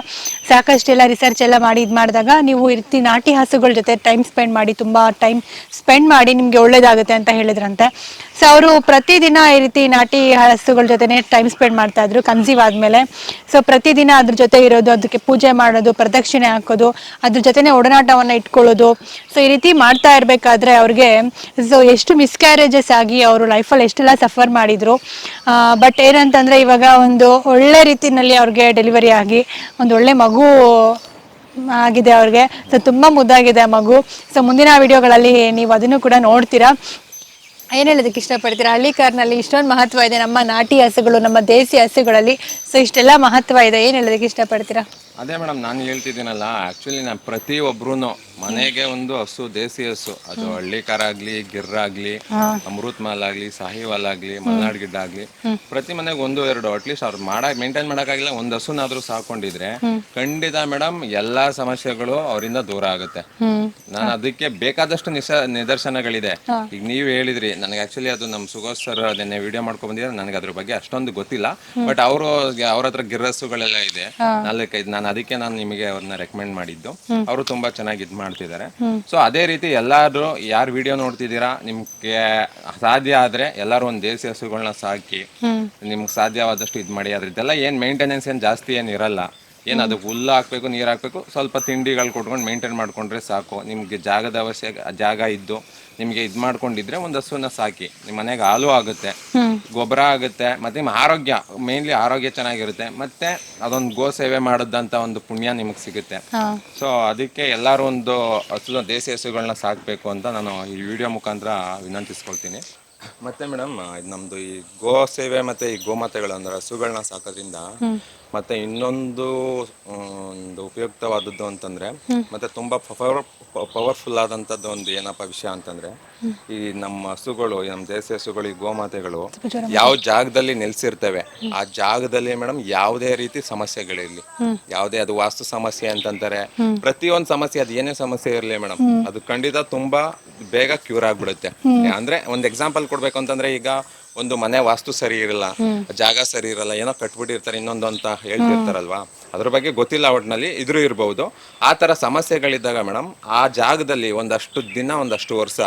ಸಾಕಷ್ಟು ಎಲ್ಲ ರಿಸರ್ಚ್ ಎಲ್ಲ ಮಾಡಿ ಇದು ಮಾಡಿದಾಗ ನೀವು ಇರ್ತಿ ರೀತಿ ನಾಟಿ ಹಸುಗಳ ಜೊತೆ ಟೈಮ್ ಸ್ಪೆಂಡ್ ಮಾಡಿ ತುಂಬ ಟೈಮ್ ಸ್ಪೆಂಡ್ ಮಾಡಿ ನಿಮಗೆ ಒಳ್ಳೇದಾಗುತ್ತೆ ಅಂತ ಹೇಳಿದ್ರಂತೆ. ಸೊ ಅವರು ಪ್ರತಿದಿನ ಈ ರೀತಿ ನಾಟಿ ಹಸುಗಳ ಜೊತೆನೆ ಟೈಮ್ ಸ್ಪೆಂಡ್ ಮಾಡ್ತಾ ಇದ್ರು ಕನ್ಸೀವ್ ಆದಮೇಲೆ. ಸೊ ಪ್ರತಿದಿನ ಅದ್ರ ಜೊತೆ ಇರೋದು ಅದಕ್ಕೆ ಪೂಜೆ ಮಾಡೋದು, ಪ್ರದಕ್ಷಿಣೆ ಹಾಕೋದು, ಅದ್ರ ಜೊತೆನೆ ಒಡನಾಟವನ್ನು ಇಟ್ಕೊಳ್ಳೋದು. ಸೊ ಈ ರೀತಿ ಮಾಡ್ತಾ ಇರಬೇಕಾದ್ರೆ ಅವ್ರಿಗೆ ಸೊ ಎಷ್ಟು ಮಿಸ್ಕ್ಯಾರೇಜಸ್ ಆಗಿ ಅವರು ಲೈಫಲ್ಲಿ ಎಷ್ಟೆಲ್ಲ ಸಫರ್ ಮಾಡಿದ್ರು. ಬಟ್ ಏನಂತಂದ್ರೆ ಇವಾಗ ಒಂದು ಒಳ್ಳೆ ರೀತಿನಲ್ಲಿ ಅವ್ರಿಗೆ ಡೆಲಿವರಿ ಆಗಿ ಒಂದು ಒಳ್ಳೆ ಮಗು ಆಗಿದೆ ಅವ್ರಿಗೆ. ಸೊ ತುಂಬ ಮುದ್ದಾಗಿದೆ ಆ ಮಗು. ಸೊ ಮುಂದಿನ ವಿಡಿಯೋಗಳಲ್ಲಿ ನೀವು ಅದನ್ನು ಕೂಡ ನೋಡ್ತೀರಾ. ಏನು ಹೇಳೋದಕ್ಕೆ ಇಷ್ಟಪಡ್ತೀರಾ? ಹಳ್ಳಿ ಕಾರ್ನಲ್ಲಿ ಇಷ್ಟೊಂದು ಮಹತ್ವ ಇದೆ ನಮ್ಮ ನಾಟಿ ಹಸುಗಳು, ನಮ್ಮ ದೇಸಿ ಹಸುಗಳಲ್ಲಿ. ಸೊ ಇಷ್ಟೆಲ್ಲ ಮಹತ್ವ ಇದೆ. ಏನು ಹೇಳೋದಕ್ಕೆ ಇಷ್ಟಪಡ್ತೀರಾ? ಅದೇ ಮೇಡಮ್ ನಾನು ಹೇಳ್ತಿದ್ದೀನಲ್ಲ ಆಕ್ಚುಲಿ ನಾನು ಪ್ರತಿ ಒಬ್ರು ಮನೆಗೆ ಒಂದು ಹಸು ದೇಸಿ ಹಸು. ಅದು ಹಳ್ಳಿಕಾರ ಆಗಲಿ ಗಿರ್ ಆಗಲಿ ಅಮೃತ್ ಮಾಲ್ ಆಗಲಿ ಸಾಹಿವಾಲ್ ಆಗಲಿ ಮಲ್ನಾಡ್ ಗಿಡ್ಡ ಆಗಲಿ ಪ್ರತಿ ಮನೆಗೆ ಒಂದು ಎರಡು ಅಟ್ಲೀಸ್ಟ್ ಅವ್ರು ಮಾಡ ಮೇಂಟೈನ್ ಮಾಡೋಕ್ಕಾಗಿಲ್ಲ ಒಂದು ಹಸುನಾದ್ರೂ ಸಾಕೊಂಡಿದ್ರೆ ಖಂಡಿತ ಮೇಡಮ್ ಎಲ್ಲಾ ಸಮಸ್ಯೆಗಳು ಅವರಿಂದ ದೂರ ಆಗುತ್ತೆ. ನಾನು ಅದಕ್ಕೆ ಬೇಕಾದಷ್ಟು ನಿಸ ನಿದರ್ಶನಗಳಿದೆ. ಈಗ ನೀವು ಹೇಳಿದ್ರಿ ನನಗೆ ಆಕ್ಚುಲಿ ಅದು ನಮ್ಮ ಸುಗೋಸ್ ಸರ್ ಅದನ್ನೇ ವಿಡಿಯೋ ಮಾಡ್ಕೊಂಡ್ ಬಂದಿದ್ರೆ ನನಗೆ ಅದ್ರ ಬಗ್ಗೆ ಅಷ್ಟೊಂದು ಗೊತ್ತಿಲ್ಲ. ಬಟ್ ಅವರು ಅವ್ರ ಹತ್ರ ಗಿರ್ರಸುಗಳೆಲ್ಲ ಇದೆ. ನಾಲ್ಕೈದು ನಾನು ಅದಕ್ಕೆ ನಾನು ನಿಮಗೆ ಅವ್ರನ್ನ ರೆಕಮೆಂಡ್ ಮಾಡಿದ್ದು. ಅವರು ತುಂಬಾ ಚೆನ್ನಾಗಿ ಇದ್ ಮಾಡ್ತಿದ್ದಾರೆ. ಸೊ ಅದೇ ರೀತಿ ಎಲ್ಲಾರು ಯಾರು ವಿಡಿಯೋ ನೋಡ್ತಿದ್ದೀರಾ ನಿಮ್ಗೆ ಸಾಧ್ಯ ಆದ್ರೆ ಎಲ್ಲಾರು ಒಂದ್ ದೇಸಿ ಹಸುಗಳನ್ನ ಸಾಕಿ ನಿಮ್ಗೆ ಸಾಧ್ಯವಾದಷ್ಟು ಇದ್ ಮಾಡಿ. ಅದ್ರದ್ದೆಲ್ಲ ಏನ್ ಮೇಂಟೆನೆನ್ಸ್ ಏನ್ ಜಾಸ್ತಿ ಏನ್ ಇರಲ್ಲ. ಏನ್ ಅದು ಹುಲ್ಲು ಹಾಕಬೇಕು ನೀರು ಹಾಕಬೇಕು ಸ್ವಲ್ಪ ತಿಂಡಿಗಳು ಕೊಟ್ಕೊಂಡು ಮೇಂಟೈನ್ ಮಾಡ್ಕೊಂಡ್ರೆ ಸಾಕು. ನಿಮಗೆ ಜಾಗದ ಅವಶ್ಯ ಜಾಗ ಇದ್ದು ನಿಮಗೆ ಇದು ಮಾಡ್ಕೊಂಡಿದ್ರೆ ಒಂದು ಹಸುವನ್ನ ಸಾಕಿ. ನಿಮ್ಮ ಮನೆಗೆ ಹಾಲು ಆಗುತ್ತೆ ಗೊಬ್ಬರ ಆಗುತ್ತೆ ಮತ್ತೆ ನಿಮ್ಮ ಆರೋಗ್ಯ ಮೇನ್ಲಿ ಆರೋಗ್ಯ ಚೆನ್ನಾಗಿರುತ್ತೆ ಮತ್ತೆ ಅದೊಂದು ಗೋ ಸೇವೆ ಮಾಡಿದಂಥ ಒಂದು ಪುಣ್ಯ ನಿಮಗೆ ಸಿಗುತ್ತೆ. ಸೊ ಅದಕ್ಕೆ ಎಲ್ಲರೂ ಒಂದು ಹಸು ದೇಸಿ ಹಸುಗಳನ್ನ ಸಾಕಬೇಕು ಅಂತ ನಾನು ಈ ವಿಡಿಯೋ ಮುಖಾಂತರ ವಿನಂತಿಸ್ಕೊಳ್ತೀನಿ. ಮತ್ತೆ ಮೇಡಮ್ ನಮ್ದು ಈ ಗೋ ಸೇವೆ ಮತ್ತೆ ಈ ಗೋಮಾತೆಗಳು ಅಂದ್ರೆ ಹಸುಗಳನ್ನ ಸಾಕೋದ್ರಿಂದ ಮತ್ತೆ ಇನ್ನೊಂದು ಒಂದು ಉಪಯುಕ್ತವಾದದ್ದು ಅಂತಂದ್ರೆ ಮತ್ತೆ ತುಂಬಾ ಪವರ್ಫುಲ್ ಆದಂತದ್ದು ಒಂದು ಏನಪ್ಪ ವಿಷಯ ಅಂತಂದ್ರೆ ಈ ನಮ್ಮ ಹಸುಗಳು ನಮ್ಮ ದೇಸಿ ಹಸುಗಳು ಈ ಗೋಮಾತೆಗಳು ಯಾವ ಜಾಗದಲ್ಲಿ ನೆಲೆಸಿರ್ತವೆ ಆ ಜಾಗದಲ್ಲಿ ಮೇಡಮ್ ಯಾವುದೇ ರೀತಿ ಸಮಸ್ಯೆಗಳಿರ್ಲಿ ಯಾವುದೇ ಅದು ವಾಸ್ತು ಸಮಸ್ಯೆ ಅಂತಂತಾರೆ. ಪ್ರತಿಯೊಂದು ಸಮಸ್ಯೆ ಅದು ಏನೇ ಸಮಸ್ಯೆ ಇರಲಿ ಮೇಡಮ್. ಅದು ಖಂಡಿತ ತುಂಬಾ ಬೇಗ ಕ್ಯೂರ್ ಆಗ್ಬಿಡುತ್ತೆ. ಅಂದ್ರೆ ಒಂದ್ ಎಕ್ಸಾಂಪಲ್ ಕೊಡ್ಬೇಕು ಅಂತಂದ್ರೆ ಈಗ ಒಂದು ಮನೆ ವಾಸ್ತು ಸರಿ ಇರಲ್ಲ ಜಾಗ ಸರಿ ಇರಲ್ಲ ಏನೋ ಕಟ್ಬಿಟ್ಟಿರ್ತಾರೆ ಇನ್ನೊಂದು ಅಂತ ಹೇಳ್ತಿರ್ತಾರಲ್ವಾ? ಅದ್ರ ಬಗ್ಗೆ ಗೊತ್ತಿಲ್ಲ ಒಟ್ನಲ್ಲಿ ಇದ್ರೂ ಇರಬಹುದು ಆ ತರ ಸಮಸ್ಯೆಗಳಿದ್ದಾಗ ಮೇಡಮ್ ಆ ಜಾಗದಲ್ಲಿ ಒಂದಷ್ಟು ದಿನ ಒಂದಷ್ಟು ವರ್ಷ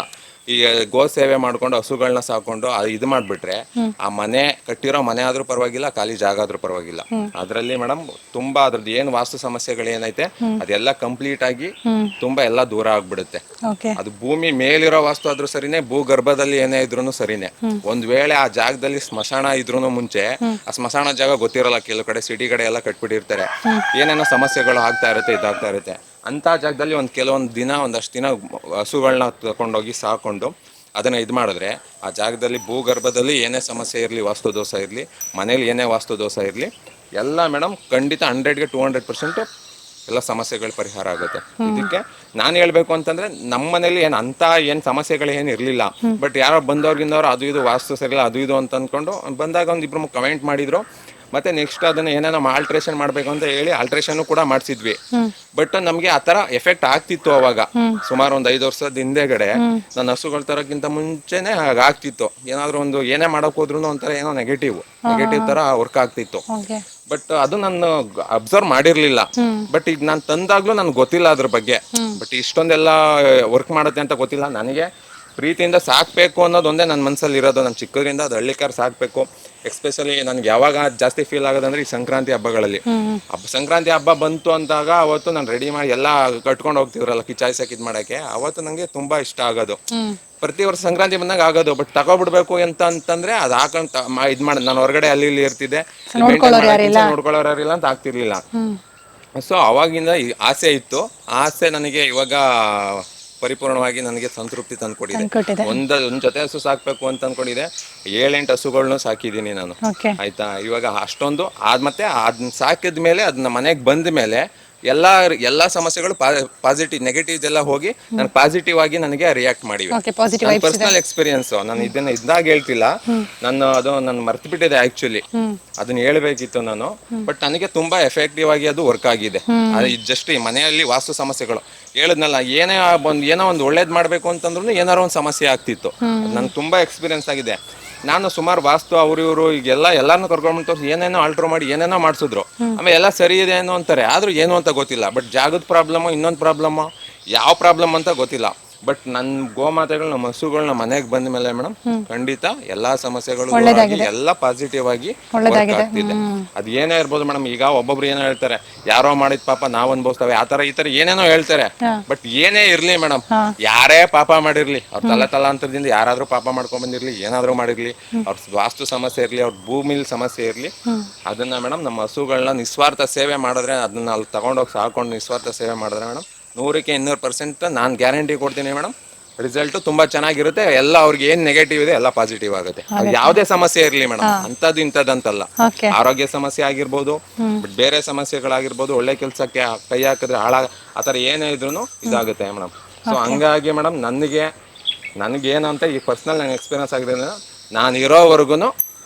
ಈ ಗೋ ಸೇವೆ ಮಾಡ್ಕೊಂಡು ಹಸುಗಳನ್ನ ಸಾಕೊಂಡು ಆ ಇದು ಮಾಡ್ಬಿಟ್ರೆ ಆ ಮನೆ ಕಟ್ಟಿರೋ ಮನೆ ಆದ್ರೂ ಪರವಾಗಿಲ್ಲ ಖಾಲಿ ಜಾಗ ಆದ್ರೂ ಪರವಾಗಿಲ್ಲ. ಅದರಲ್ಲಿ ಮೇಡಮ್ ತುಂಬಾ ಅದ್ರದ್ದು ಏನ್ ವಾಸ್ತು ಸಮಸ್ಯೆಗಳು ಏನೈತೆ ಅದೆಲ್ಲ ಕಂಪ್ಲೀಟ್ ಆಗಿ ತುಂಬಾ ಎಲ್ಲ ದೂರ ಆಗ್ಬಿಡುತ್ತೆ. ಅದು ಭೂಮಿ ಮೇಲಿರೋ ವಾಸ್ತು ಆದ್ರೂ ಸರಿನೇ ಭೂಗರ್ಭದಲ್ಲಿ ಏನೇ ಇದ್ರು ಸರಿನೇ. ಒಂದ್ ವೇಳೆ ಆ ಜಾಗದಲ್ಲಿ ಸ್ಮಶಾನ ಇದ್ರು ಮುಂಚೆ ಆ ಸ್ಮಶಾನ ಜಾಗ ಗೊತ್ತಿರಲ್ಲ ಕೆಲವು ಕಡೆ ಸಿಟಿ ಕಡೆ ಎಲ್ಲ ಕಟ್ಬಿಟ್ಟಿರ್ತಾರೆ. ಏನೇನೋ ಸಮಸ್ಯೆಗಳು ಆಗ್ತಾ ಇರುತ್ತೆ ಇದಾಗ್ತಾ ಇರುತ್ತೆ. ಅಂತ ಜಾಗದಲ್ಲಿ ಒಂದು ಕೆಲವೊಂದು ದಿನ ಒಂದಷ್ಟು ದಿನ ಹಸುಗಳನ್ನ ತಗೊಂಡೋಗಿ ಸಾಕೊಂಡು ಅದನ್ನ ಇದು ಮಾಡಿದ್ರೆ ಆ ಜಾಗದಲ್ಲಿ ಭೂಗರ್ಭದಲ್ಲಿ ಏನೇ ಸಮಸ್ಯೆ ಇರಲಿ ವಾಸ್ತು ದೋಷ ಇರಲಿ ಮನೇಲಿ ಏನೇ ವಾಸ್ತು ದೋಷ ಇರಲಿ ಎಲ್ಲ ಮೇಡಮ್ ಖಂಡಿತ ಹಂಡ್ರೆಡ್ಗೆ ಟೂ ಹಂಡ್ರೆಡ್ ಪರ್ಸೆಂಟ್ ಎಲ್ಲ ಸಮಸ್ಯೆಗಳು ಪರಿಹಾರ ಆಗುತ್ತೆ. ಇದಕ್ಕೆ ನಾನು ಹೇಳ್ಬೇಕು ಅಂತಂದ್ರೆ ನಮ್ಮ ಮನೇಲಿ ಏನು ಅಂತ ಏನು ಸಮಸ್ಯೆಗಳು ಏನು ಇರಲಿಲ್ಲ ಬಟ್ ಯಾರೋ ಬಂದವ್ರಿಗಿಂದವ್ರು ಅದು ಇದು ವಾಸ್ತು ಸರಿಲ್ಲ ಅದು ಇದು ಅಂತ ಅನ್ಕೊಂಡು ಬಂದಾಗ ಒಂದು ಇಬ್ರು ಕಮೆಂಟ್ ಮಾಡಿದ್ರು ಮತ್ತೆ ನೆಕ್ಸ್ಟ್ ಅದನ್ನ ಏನೇನೋ ಆಲ್ಟ್ರೇಷನ್ ಮಾಡ್ಬೇಕು ಅಂತ ಹೇಳಿ ಆಲ್ಟ್ರೇಷನ್ ಕೂಡ ಮಾಡಿಸಿದ್ವಿ. ಬಟ್ ನಮ್ಗೆ ಆ ತರ ಎಫೆಕ್ಟ್ ಆಗ್ತಿತ್ತು ಅವಾಗ. ಸುಮಾರು ಒಂದ್ ಐದು ವರ್ಷದ ಹಿಂದೆಗಡೆ ನನ್ನ ಹಸುಗಳ ತರಕ್ಕಿಂತ ಮುಂಚೆನೆ ಹಾಗ್ ಆಗ್ತಿತ್ತು. ಏನಾದ್ರು ಒಂದು ಏನೇ ಮಾಡಕ್ ಹೋದ್ರು ಒಂಥರ ಏನೋ ನೆಗೆಟಿವ್ ನೆಗೆಟಿವ್ ತರ ವರ್ಕ್ ಆಗ್ತಿತ್ತು. ಬಟ್ ಅದು ನಾನು ಅಬ್ಸರ್ವ್ ಮಾಡಿರ್ಲಿಲ್ಲ. ಬಟ್ ಈಗ ನಾನು ತಂದಾಗ್ಲೂ ನನ್ಗೆ ಗೊತ್ತಿಲ್ಲ ಅದ್ರ ಬಗ್ಗೆ. ಬಟ್ ಇಷ್ಟೊಂದೆಲ್ಲ ವರ್ಕ್ ಮಾಡುತ್ತೆ ಅಂತ ಗೊತ್ತಿಲ್ಲ. ನನಗೆ ಪ್ರೀತಿಯಿಂದ ಸಾಕ್ಬೇಕು ಅನ್ನೋದೊಂದೇ ನನ್ನ ಮನಸ್ಸಲ್ಲಿ ಇರೋದು ನಾನು ಚಿಕ್ಕದ್ರಿಂದ ಅದು ಹಳ್ಳಿಕಾರ್ ಸಾಕ್ಬೇಕು. ಎಕ್ಸ್ಪೆಷಲಿ ನನ್ಗೆ ಯಾವಾಗ ಜಾಸ್ತಿ ಫೀಲ್ ಆಗೋದಂದ್ರೆ ಈ ಸಂಕ್ರಾಂತಿ ಹಬ್ಬಗಳಲ್ಲಿ. ಹಬ್ಬ ಸಂಕ್ರಾಂತಿ ಹಬ್ಬ ಬಂತು ಅಂದಾಗ ಅವತ್ತು ನಾನು ರೆಡಿ ಮಾಡಿ ಎಲ್ಲ ಕಟ್ಕೊಂಡು ಹೋಗ್ತಿದ್ರಲ್ಲ ಕಿಚಾಯ್ಸ್ ಹಾಕಿದ್ ಮಾಡಕ್ಕೆ. ಅವತ್ತು ನಂಗೆ ತುಂಬಾ ಇಷ್ಟ ಆಗೋದು. ಪ್ರತಿ ವರ್ಷ ಸಂಕ್ರಾಂತಿ ಬಂದಾಗ ಆಗೋದು ಬಟ್ ತಗೊಬಿಡ್ಬೇಕು ಅಂತ ಅಂತಂದ್ರೆ ಅದ್ ಹಾಕೊಂಡ್ ಇದ್ ಮಾಡಿ ನಾನು ಹೊರಗಡೆ ಅಲ್ಲಿ ಇಲ್ಲಿ ಇರ್ತಿದ್ದೆ. ನೋಡ್ಕೊಳ್ಳೋರು ಯಾರಿಲ್ಲ? ಅಂತ ಆಗ್ತಿರ್ಲಿಲ್ಲ. ಸೊ ಅವಾಗಿಂದ ಆಸೆ ಇತ್ತು. ಆಸೆ ನನಗೆ ಇವಾಗ ಪರಿಪೂರ್ಣವಾಗಿ ನನಗೆ ಸಂತೃಪ್ತಿ ತಂದ್ಕೊಟ್ಟಿದೆ. ಒಂದ್ ಒಂದ ಜೊತೆ ಹಸು ಸಾಕ್ಬೇಕು ಅಂತ ಅನ್ಕೊಂಡಿದೆ. ಏಳೆಂಟು ಹಸುಗಳನ್ನೂ ಸಾಕಿದೀನಿ ನಾನು. ಆಯ್ತಾ? ಇವಾಗ ಅಷ್ಟೊಂದು ಆದ್ ಮತ್ತೆ ಅದನ್ನ ಸಾಕಿದ ಮೇಲೆ ಅದನ್ನ ಮನೆಗೆ ಬಂದ ಮೇಲೆ ಎಲ್ಲಾ ಎಲ್ಲಾ ಸಮಸ್ಯೆಗಳು ಪಾಸಿಟಿವ್ ನೆಗೆಟಿವ್ ಎಲ್ಲ ಹೋಗಿ ನಾನು ಪಾಸಿಟಿವ್ ಆಗಿ ನನಗೆ ರಿಯಾಕ್ಟ್ ಮಾಡಿವೆ. ಪರ್ಸನಲ್ ಎಕ್ಸ್ಪೀರಿಯನ್ಸ್ ನಾನು ಇದನ್ನ ಇದ್ದಾಗ ಹೇಳ್ತಿಲ್ಲ. ನಾನು ಅದು ನಾನು ಮರ್ತು ಬಿಟ್ಟಿದೆ ಆಕ್ಚುಲಿ ಅದನ್ನ ಹೇಳ್ಬೇಕಿತ್ತು ನಾನು. ಬಟ್ ನನಗೆ ತುಂಬಾ ಎಫೆಕ್ಟಿವ್ ಆಗಿ ಅದು ವರ್ಕ್ ಆಗಿದೆ. ಜಸ್ಟ್ ಈ ಮನೆಯಲ್ಲಿ ವಾಸ್ತು ಸಮಸ್ಯೆಗಳು. ಹೇಳದ್ನಲ್ಲ ಏನೇ ಒಂದು ಏನೋ ಒಂದು ಒಳ್ಳೇದ್ ಮಾಡ್ಬೇಕು ಅಂತಂದ್ರೂ ಏನಾರೋ ಒಂದು ಸಮಸ್ಯೆ ಆಗ್ತಿತ್ತು. ನನ್ಗೆ ತುಂಬಾ ಎಕ್ಸ್ಪೀರಿಯನ್ಸ್ ಆಗಿದೆ. ನಾನು ಸುಮಾರು ವಾಸ್ತು, ಅವ್ರು, ಇವರು, ಈಗೆಲ್ಲ ಎಲ್ಲಾನು ಕರ್ಕೊಂಡ್ಬಂದು ತೋರಿಸಿ, ಏನೇನೋ ಆಲ್ಟ್ರ್ ಮಾಡಿ, ಏನೇನೋ ಮಾಡಿಸಿದ್ರು. ಆಮೇಲೆ ಎಲ್ಲ ಸರಿ ಇದೆ ಅಂತಾರೆ, ಆದ್ರೂ ಏನು ಅಂತ ಗೊತ್ತಿಲ್ಲ. ಬಟ್ ಜಾಗದ ಪ್ರಾಬ್ಲಮ್ ಇನ್ನೊಂದು ಪ್ರಾಬ್ಲಮ್ ಯಾವ ಪ್ರಾಬ್ಲಮ್ ಅಂತ ಗೊತ್ತಿಲ್ಲ. ಬಟ್ ನನ್ನ ಗೋಮಾತೆಗಳು ನಮ್ಮ ಹಸುಗಳು ನಮ್ಮ ಮನೆಗೆ ಬಂದ ಮೇಲೆ ಮೇಡಮ್ ಖಂಡಿತ ಎಲ್ಲಾ ಸಮಸ್ಯೆಗಳು ಎಲ್ಲ ಪಾಸಿಟಿವ್ ಆಗಿ ಆಗ್ತಿದೆ. ಅದ್ ಏನೇ ಇರ್ಬೋದು ಮೇಡಮ್ ಈಗ ಒಬ್ಬೊಬ್ರು ಏನೋ ಹೇಳ್ತಾರೆ ಯಾರೋ ಮಾಡಿದ ಪಾಪ ನಾವ್ ಅನ್ಭವಿಸ್ತಾವೆ ಆತರ ತರ ಈ ತರ ಏನೇನೋ ಹೇಳ್ತಾರೆ. ಬಟ್ ಏನೇ ಇರ್ಲಿ ಮೇಡಮ್ ಯಾರೇ ಪಾಪ ಮಾಡಿರ್ಲಿ ಅವ್ರ ತಲೆ ತಲಾಂತರದಿಂದ ಯಾರಾದ್ರೂ ಪಾಪ ಮಾಡ್ಕೊಂಡ್ ಬಂದಿರ್ಲಿ ಏನಾದ್ರೂ ಮಾಡಿರ್ಲಿ ಅವ್ರ ವಾಸ್ತು ಸಮಸ್ಯೆ ಇರ್ಲಿ ಅವ್ರ ಭೂಮಿಲಿ ಸಮಸ್ಯೆ ಇರ್ಲಿ ಅದನ್ನ ಮೇಡಮ್ ನಮ್ಮ ಹಸುಗಳನ್ನ ನಿಸ್ವಾರ್ಥ ಸೇವೆ ಮಾಡಿದ್ರೆ ಅದನ್ನ ಅಲ್ಲಿ ತಗೊಂಡೋಗಿ ಸಾಕೊಂಡು ನಿಸ್ವಾರ್ಥ ಸೇವೆ ಮಾಡಿದ್ರೆ ಮೇಡಮ್ ನೂರಕ್ಕೆ ಇನ್ನೂರು ಪರ್ಸೆಂಟ್ ನಾನು ಗ್ಯಾರಂಟಿ ಕೊಡ್ತೀನಿ ಮೇಡಮ್ ರಿಸಲ್ಟ್ ತುಂಬಾ ಚೆನ್ನಾಗಿರುತ್ತೆ ಎಲ್ಲ ಅವ್ರಿಗೆ ಏನ್ ನೆಗೆಟಿವ್ ಇದೆ ಎಲ್ಲ ಪಾಸಿಟಿವ್ ಆಗುತ್ತೆ. ಯಾವುದೇ ಸಮಸ್ಯೆ ಇರಲಿ ಮೇಡಮ್ ಅಂತದ್ದು ಇಂಥದ್ದಂತಲ್ಲ. ಅಂತಲ್ಲ ಆರೋಗ್ಯ ಸಮಸ್ಯೆ ಆಗಿರ್ಬೋದು ಬಟ್ ಬೇರೆ ಸಮಸ್ಯೆಗಳಾಗಿರ್ಬೋದು ಒಳ್ಳೆ ಕೆಲಸಕ್ಕೆ ಕೈ ಹಾಕಿದ್ರೆ ಹಾಳ ಆ ಥರ ಏನೇ ಇದ್ರೂ ಇದಾಗುತ್ತೆ ಮೇಡಮ್ ಸೊ ಹಂಗಾಗಿ ಮೇಡಮ್ ನನಗೆ ಅಂತ ಈ ಪರ್ಸ್ನಲ್ ನನಗೆ ಎಕ್ಸ್ಪೀರಿಯನ್ಸ್ ಆಗಿದೆ ನಾನು ಇರೋವರೆಗೂ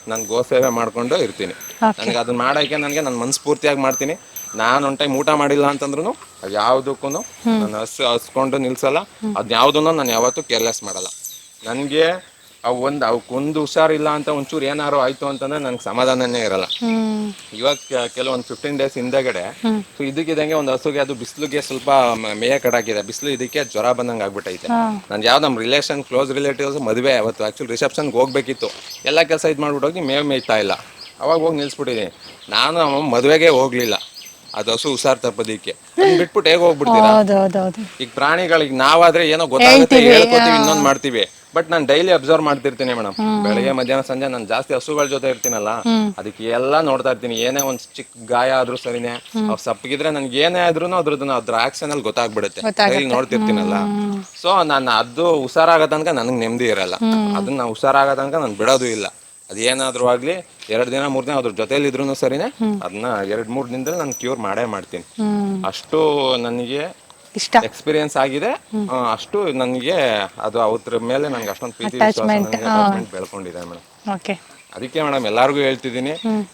ನಾನು ಗೋ ಸೇವೆ ಮಾಡ್ಕೊಂಡು ಇರ್ತೀನಿ. ನನಗೆ ಅದನ್ನ ಮಾಡೋಕ್ಕೆ ನನಗೆ ನನ್ನ ಮನಸ್ಫೂರ್ತಿಯಾಗಿ ಮಾಡ್ತೀನಿ. ನಾನು ಒಂದು ಟೈಮ್ ಊಟ ಮಾಡಿಲ್ಲ ಅಂತಂದ್ರೂ ಅದು ಯಾವುದಕ್ಕೂ ನಾನು ಹಸ್ ಹಸ್ಕೊಂಡು ನಿಲ್ಸಲ್ಲ. ಅದ್ ಯಾವುದನ್ನು ನಾನು ಯಾವತ್ತೂ ಕೇರ್ಲೆಸ್ ಮಾಡಲ್ಲ. ನನಗೆ ಅವು ಒಂದ್ ಅವಕ್ಕೊಂದು ಹುಷಾರಿಲ್ಲ ಅಂತ ಒಂಚೂರು ಏನಾರು ಆಯ್ತು ಅಂತಂದ್ರೆ ನನಗೆ ಸಮಾಧಾನನೇ ಇರಲ್ಲ. ಇವಾಗ ಕೆಲವೊಂದು ಫಿಫ್ಟೀನ್ ಡೇಸ್ ಹಿಂದೆಗಡೆ ಸೊ ಇದಕ್ಕಿದಂಗೆ ಒಂದು ಹಸುಗೆ ಅದು ಬಿಸಿಲಿಗೆ ಸ್ವಲ್ಪ ಮೇಯ ಕಡಾಕಿದೆ. ಬಿಸಿಲು ಇದಕ್ಕೆ ಜ್ವರ ಬಂದಂಗೆ ಆಗ್ಬಿಟ್ಟೈತೆ ನಾನು ಯಾವ ನಮ್ಮ ರಿಲೇಷನ್ ಕ್ಲೋಸ್ ರಿಲೇಟಿವ್ಸ್ ಮದುವೆ ಅವತ್ತು ಆ್ಯಕ್ಚುಲಿ ರಿಸೆಪ್ಷನ್ಗೆ ಹೋಗ್ಬೇಕಿತ್ತು. ಎಲ್ಲ ಕೆಲಸ ಇದು ಮಾಡ್ಬಿಟ್ಟೋಗಿ ಮೇವು ಮೇಯ್ತಾ ಇಲ್ಲ. ಅವಾಗ ಹೋಗಿ ನಿಲ್ಸ್ಬಿಟ್ಟಿದ್ದೀನಿ ನಾನು ಮದುವೆಗೆ ಹೋಗ್ಲಿಲ್ಲ. ಅದು ಹಸು ಹುಷಾರ್ ತಪ್ಪದಿಕ್ಕೆ. ಬಿಟ್ಬಿಟ್ಟು ಹೇಗೆ ಹೋಗ್ಬಿಡ್ತೀರಾ? ಈಗ ಪ್ರಾಣಿಗಳಿಗೆ ನಾವಾದ್ರೆ ಏನೋ ಗೊತ್ತಾಗುತ್ತೆ ಹೇಳ್ಕೊತೀವಿ ಇನ್ನೊಂದ್ ಮಾಡ್ತೀವಿ. ಬಟ್ ನಾನು ಡೈಲಿ ಅಬ್ಸರ್ವ್ ಮಾಡ್ತಿರ್ತೀನಿ ಮೇಡಮ್ ಬೆಳಗ್ಗೆ ಮಧ್ಯಾಹ್ನ ಸಂಜೆ ನಾನು ಜಾಸ್ತಿ ಹಸುಗಳ ಜೊತೆ ಇರ್ತೀನಲ್ಲ ಅದಕ್ಕೆ ಎಲ್ಲ ನೋಡ್ತಾ ಇರ್ತೀನಿ. ಏನೇ ಒಂದ್ ಚಿಕ್ಕ ಗಾಯ ಆದ್ರೂ ಸರಿನೆ ಅವ್ ಸಪ್ಪಗಿದ್ರೆ ನನ್ಗೆ ಏನೇ ಆದ್ರೂ ಅದ್ರದ್ದು ಅದ್ರ ಆಕ್ಷನ್ ಅಲ್ಲಿ ಗೊತ್ತಾಗ್ಬಿಡುತ್ತೆ ಡೈಲಿ ನೋಡ್ತಿರ್ತೀನಲ್ಲ. ಸೊ ನಾನು ಅದು ಹುಷಾರಾಗೋ ತನಕ ನನಗೆ ನೆಮ್ಮದಿ ಇರಲ್ಲ. ಅದನ್ನ ಹುಷಾರಾಗೋ ತನಕ ನಾನು ಬಿಡೋದು ಇಲ್ಲ. ಅದೇನಾದ್ರೂ ಆಗ್ಲಿ ಎರಡ್ ದಿನ ಮೂರ್ ದಿನ ಅದ್ರ ಜೊತೆಲಿ ಇದ್ರೂ ಸರಿನೇ ಅದನ್ನ ಎರಡ್ ಮೂರ್ ದಿನದಲ್ಲಿ ನಾನು ಕ್ಯೂರ್ ಮಾಡೇ ಮಾಡ್ತೀನಿ. ಅಷ್ಟು ನನಗೆ ಇಷ್ಟ. ಎಕ್ಸ್ಪೀರಿಯನ್ಸ್ ಆಗಿದೆ. ಆ, ಅಷ್ಟು ನನಗೆ ಅದು ಅವ್ರ ಮೇಲೆ ನನಗೆ ಅಷ್ಟೊಂದು ಪ್ರೀತಿ ವಿಶ್ವಾಸ ನನಗೆ attachment ಬೆಳ್ಕೊಂಡಿದೆ ಮೇಡಮ್. ಓಕೆ ಅದಕ್ಕೆ ಮೇಡಮ್ ಎಲ್ಲಾರ್ಗು ಹೇಳ್ತಿದ್ದೀನಿ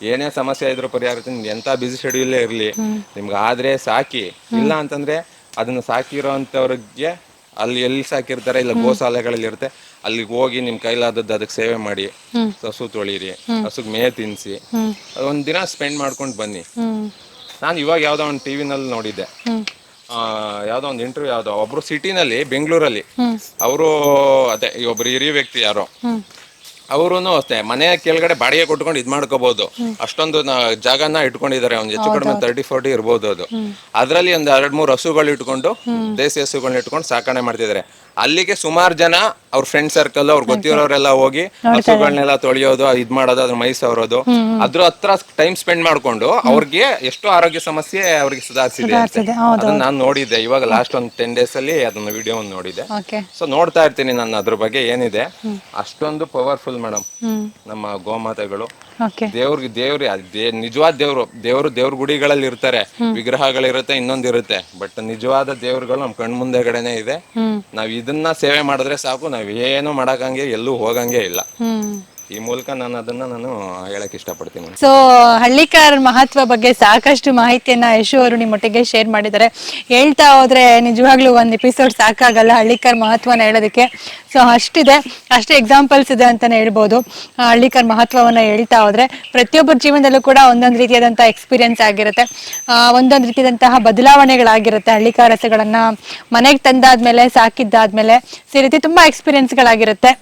ಏನೇ ಸಮಸ್ಯೆ ಇದ್ರೂ ಪರಿಹಾರ ನಿಮ್ಗೆ ಎಂತ ಬಿಸಿ ಶೆಡ್ಯೂಲ್ ಇರಲಿ ನಿಮ್ಗೆ ಆದ್ರೆ ಸಾಕಿ. ಇಲ್ಲ ಅಂತಂದ್ರೆ ಅದನ್ನ ಸಾಕಿರೋ ಅಂಥವ್ರಿಗೆ ಅಲ್ಲಿ ಎಲ್ಲಿ ಸಾಕಿರ್ತಾರೆ ಇಲ್ಲ ಗೋಶಾಲೆಗಳಲ್ಲಿ ಇರುತ್ತೆ ಅಲ್ಲಿಗೆ ಹೋಗಿ ನಿಮ್ ಕೈಲಾದದ್ದು ಅದಕ್ಕೆ ಸೇವೆ ಮಾಡಿ ಹಸು ತೊಳಿರಿ ಹಸುಗ್ ಮೇ ತಿನ್ಸಿ ಒಂದ್ ದಿನ ಸ್ಪೆಂಡ್ ಮಾಡ್ಕೊಂಡು ಬನ್ನಿ. ನಾನು ಇವಾಗ ಯಾವ್ದೋ ಒಂದು ಟಿವಿನಲ್ಲಿ ನೋಡಿದ್ದೆ. ಯಾವ್ದೋ ಒಂದು ಇಂಟರ್ವ್ಯೂ ಯಾವ್ದೋ ಒಬ್ರು ಸಿಟಿನಲ್ಲಿ ಬೆಂಗಳೂರಲ್ಲಿ. ಅವರು ಅದೇ ಒಬ್ರು ಹಿರಿಯ ವ್ಯಕ್ತಿ ಯಾರೋ. ಅವರು ಅಷ್ಟೇ ಮನೆ ಕೆಳಗಡೆ ಬಾಡಿಗೆ ಕೊಟ್ಕೊಂಡು ಇದ್ ಮಾಡ್ಕೋಬಹುದು ಅಷ್ಟೊಂದು ಜಾಗನ ಇಟ್ಕೊಂಡಿದ್ದಾರೆ ಒಂದು ಹೆಚ್ಚು ಕಡಿಮೆ ತರ್ಟಿ ಫೋರ್ಟಿ ಇರ್ಬೋದು ಅದು. ಅದರಲ್ಲಿ ಒಂದ್ ಎರಡ್ ಮೂರು ಹಸುಗಳು ಇಟ್ಕೊಂಡು ದೇಸಿ ಹಸುಗಳನ್ನ ಇಟ್ಕೊಂಡು ಸಾಕಣೆ ಮಾಡ್ತಿದ್ದಾರೆ. ಅಲ್ಲಿಗೆ ಸುಮಾರು ಜನ ಅವ್ರ ಫ್ರೆಂಡ್ ಸರ್ಕಲ್ ಅವ್ರ ಗೊತ್ತಿರೋರೆಲ್ಲ ಹೋಗಿ ಹಸುಗಳನ್ನೆಲ್ಲ ತೊಳೆಯೋದು ಇದ್ ಮಾಡೋದು ಅದ್ರ ಮೈ ಸವರೋದು ಅದ್ರ ಹತ್ರ ಟೈಮ್ ಸ್ಪೆಂಡ್ ಮಾಡ್ಕೊಂಡು ಅವ್ರಿಗೆ ಎಷ್ಟು ಆರೋಗ್ಯ ಸಮಸ್ಯೆ ಅವ್ರಿಗೆ ಸುಧಾರಿಸಿದೆ ಅದನ್ನ ನಾನು ನೋಡಿದ್ದೆ. ಇವಾಗ ಲಾಸ್ಟ್ ಒಂದು ಟೆನ್ ಡೇಸ್ ಅಲ್ಲಿ ಅದನ್ನ ವಿಡಿಯೋ ನೋಡಿದೆ ಸೊ ನೋಡ್ತಾ ಇರ್ತೀನಿ ನಾನು ಅದ್ರ ಬಗ್ಗೆ ಏನಿದೆ. ಅಷ್ಟೊಂದು ಪವರ್ಫುಲ್ ಮೇಡಮ್ ನಮ್ಮ ಗೋಮಾತೆಗಳು. ದೇವ್ರಿಗೆ ದೇವ್ರಿ ನಿಜವಾದ ದೇವ್ರು ದೇವ್ರು ದೇವ್ರ ಗುಡಿಗಳಲ್ಲಿ ಇರ್ತಾರೆ. ವಿಗ್ರಹಗಳಿರುತ್ತೆ ಇನ್ನೊಂದಿರುತ್ತೆ. ಬಟ್ ನಿಜವಾದ ದೇವ್ರುಗಳು ನಮ್ ಕಣ್ ಮುಂದೆಗಡೆನೆ ಇದೆ. ನಾವ್ ಇದನ್ನ ಸೇವೆ ಮಾಡಿದ್ರೆ ಸಾಕು ನಾವ್ ಏನು ಮಾಡಕಂಗೆ ಎಲ್ಲೂ ಹೋಗಂಗೆ ಇಲ್ಲ. ಈ ಮೂಲಕ ನಾನು ಅದನ್ನ ನಾನು ಹೇಳಕ್ ಇಷ್ಟಪಡ್ತೀನಿ. ಸೊ ಹಳ್ಳಿಕಾರ ಮಹತ್ವ ಬಗ್ಗೆ ಸಾಕಷ್ಟು ಮಾಹಿತಿಯನ್ನ ಯಶು ಅವರು ನಿಮ್ಮೊಟ್ಟಿಗೆ ಶೇರ್ ಮಾಡಿದ್ದಾರೆ. ಹೇಳ್ತಾ ಹೋದ್ರೆ ನಿಜವಾಗ್ಲೂ ಒಂದು ಎಪಿಸೋಡ್ ಸಾಕಾಗಲ್ಲ ಹಳ್ಳಿಕಾರ ಮಹತ್ವನ ಹೇಳೋದಕ್ಕೆ. ಸೊ ಅಷ್ಟಿದೆ. ಅಷ್ಟು ಎಕ್ಸಾಂಪಲ್ಸ್ ಇದೆ ಅಂತಾನೆ ಹೇಳ್ಬೋದು. ಹಳ್ಳಿಕಾರ್ ಮಹತ್ವವನ್ನ ಹೇಳ್ತಾ ಹೋದ್ರೆ ಪ್ರತಿಯೊಬ್ಬರ ಜೀವನದಲ್ಲೂ ಕೂಡ ಒಂದೊಂದು ರೀತಿಯಾದಂತಹ ಎಕ್ಸ್ಪೀರಿಯನ್ಸ್ ಆಗಿರುತ್ತೆ. ಒಂದೊಂದು ರೀತಿಯಾದಂತಹ ಬದಲಾವಣೆಗಳಾಗಿರುತ್ತೆ ಹಳ್ಳಿಕಾರ ಹಸುಗಳನ್ನ ಮನೆಗೆ ತಂದಾದ್ಮೇಲೆ, ಸಾಕಿದ್ದಾದ್ಮೇಲೆ ಸೊ ಈ ರೀತಿ ತುಂಬಾ ಎಕ್ಸ್ಪೀರಿಯನ್ಸ್ಗಳಾಗಿರುತ್ತೆ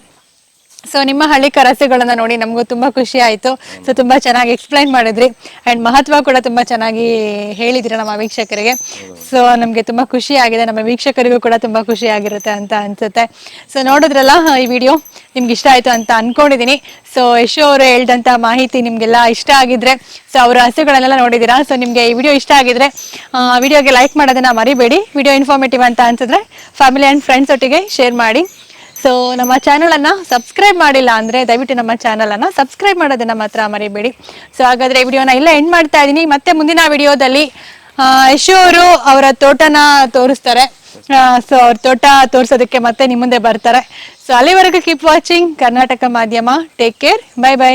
ಸೊ ನಿಮ್ಮ ಹಳ್ಳಿ ಕರಸೆಗಳನ್ನ ನೋಡಿ ನಮಗೂ ತುಂಬಾ ಖುಷಿ ಆಯ್ತು. ಸೊ ತುಂಬಾ ಚೆನ್ನಾಗಿ ಎಕ್ಸ್ಪ್ಲೈನ್ ಮಾಡಿದ್ರಿ. ಅಂಡ್ ಮಹತ್ವ ಕೂಡ ತುಂಬಾ ಚೆನ್ನಾಗಿ ಹೇಳಿದ್ರಿ ನಮ್ಮ ವೀಕ್ಷಕರಿಗೆ. ಸೊ ನಮ್ಗೆ ತುಂಬಾ ಖುಷಿ ಆಗಿದೆ. ನಮ್ಮ ವೀಕ್ಷಕರಿಗೂ ಕೂಡ ತುಂಬಾ ಖುಷಿ ಆಗಿರುತ್ತೆ ಅಂತ ಅನ್ಸುತ್ತೆ. ಸೊ ನೋಡಿದ್ರಲ್ಲ ಈ ವಿಡಿಯೋ ನಿಮ್ಗೆ ಇಷ್ಟ ಆಯ್ತು ಅಂತ ಅನ್ಕೊಂಡಿದೀನಿ. ಸೊ ಯಶೋ ಅವರು ಹೇಳ್ದಂತ ಮಾಹಿತಿ ನಿಮ್ಗೆಲ್ಲ ಇಷ್ಟ ಆಗಿದ್ರೆ ಸೊ ಅವರ ಹಸುಗಳನ್ನೆಲ್ಲ ನೋಡಿದೀರಾ? ಸೊ ನಿಮ್ಗೆ ಈ ವಿಡಿಯೋ ಇಷ್ಟ ಆಗಿದ್ರೆ ವಿಡಿಯೋಗೆ ಲೈಕ್ ಮಾಡೋದನ್ನ ಮರಿಬೇಡಿ. ವಿಡಿಯೋ ಇನ್ಫಾರ್ಮೇಟಿವ್ ಅಂತ ಅನ್ಸಿದ್ರೆ ಫ್ಯಾಮಿಲಿ ಅಂಡ್ ಫ್ರೆಂಡ್ಸ್ ಒಟ್ಟಿಗೆ ಶೇರ್ ಮಾಡಿ. ಸೊ ನಮ್ಮ ಚಾನಲ್ ಅನ್ನ ಸಬ್ಸ್ಕ್ರೈಬ್ ಮಾಡಿಲ್ಲ ಅಂದ್ರೆ ದಯವಿಟ್ಟು ನಮ್ಮ ಚಾನಲ್ ಅನ್ನ ಸಬ್ಸ್ಕ್ರೈಬ್ ಮಾಡೋದನ್ನ ಮಾತ್ರ ಮರಿಬೇಡಿ. ಸೊ ಹಾಗಾದ್ರೆ ಈ ವಿಡಿಯೋನ ಇಲ್ಲ ಎಂಡ್ ಮಾಡ್ತಾ ಇದ್ದೀನಿ ಮತ್ತೆ ಮುಂದಿನ ವಿಡಿಯೋದಲ್ಲಿ ಯಶು ಅವರು ಅವರ ತೋಟನ ತೋರಿಸ್ತಾರೆ. ಸೊ ಅವ್ರ ತೋಟ ತೋರಿಸೋದಕ್ಕೆ ಮತ್ತೆ ನಿಮ್ಮ ಮುಂದೆ ಬರ್ತಾರೆ. ಸೊ ಅಲ್ಲಿವರೆಗೂ ಕೀಪ್ ವಾಚಿಂಗ್ ಕರ್ನಾಟಕ ಮಾಧ್ಯಮ. Take care bye bye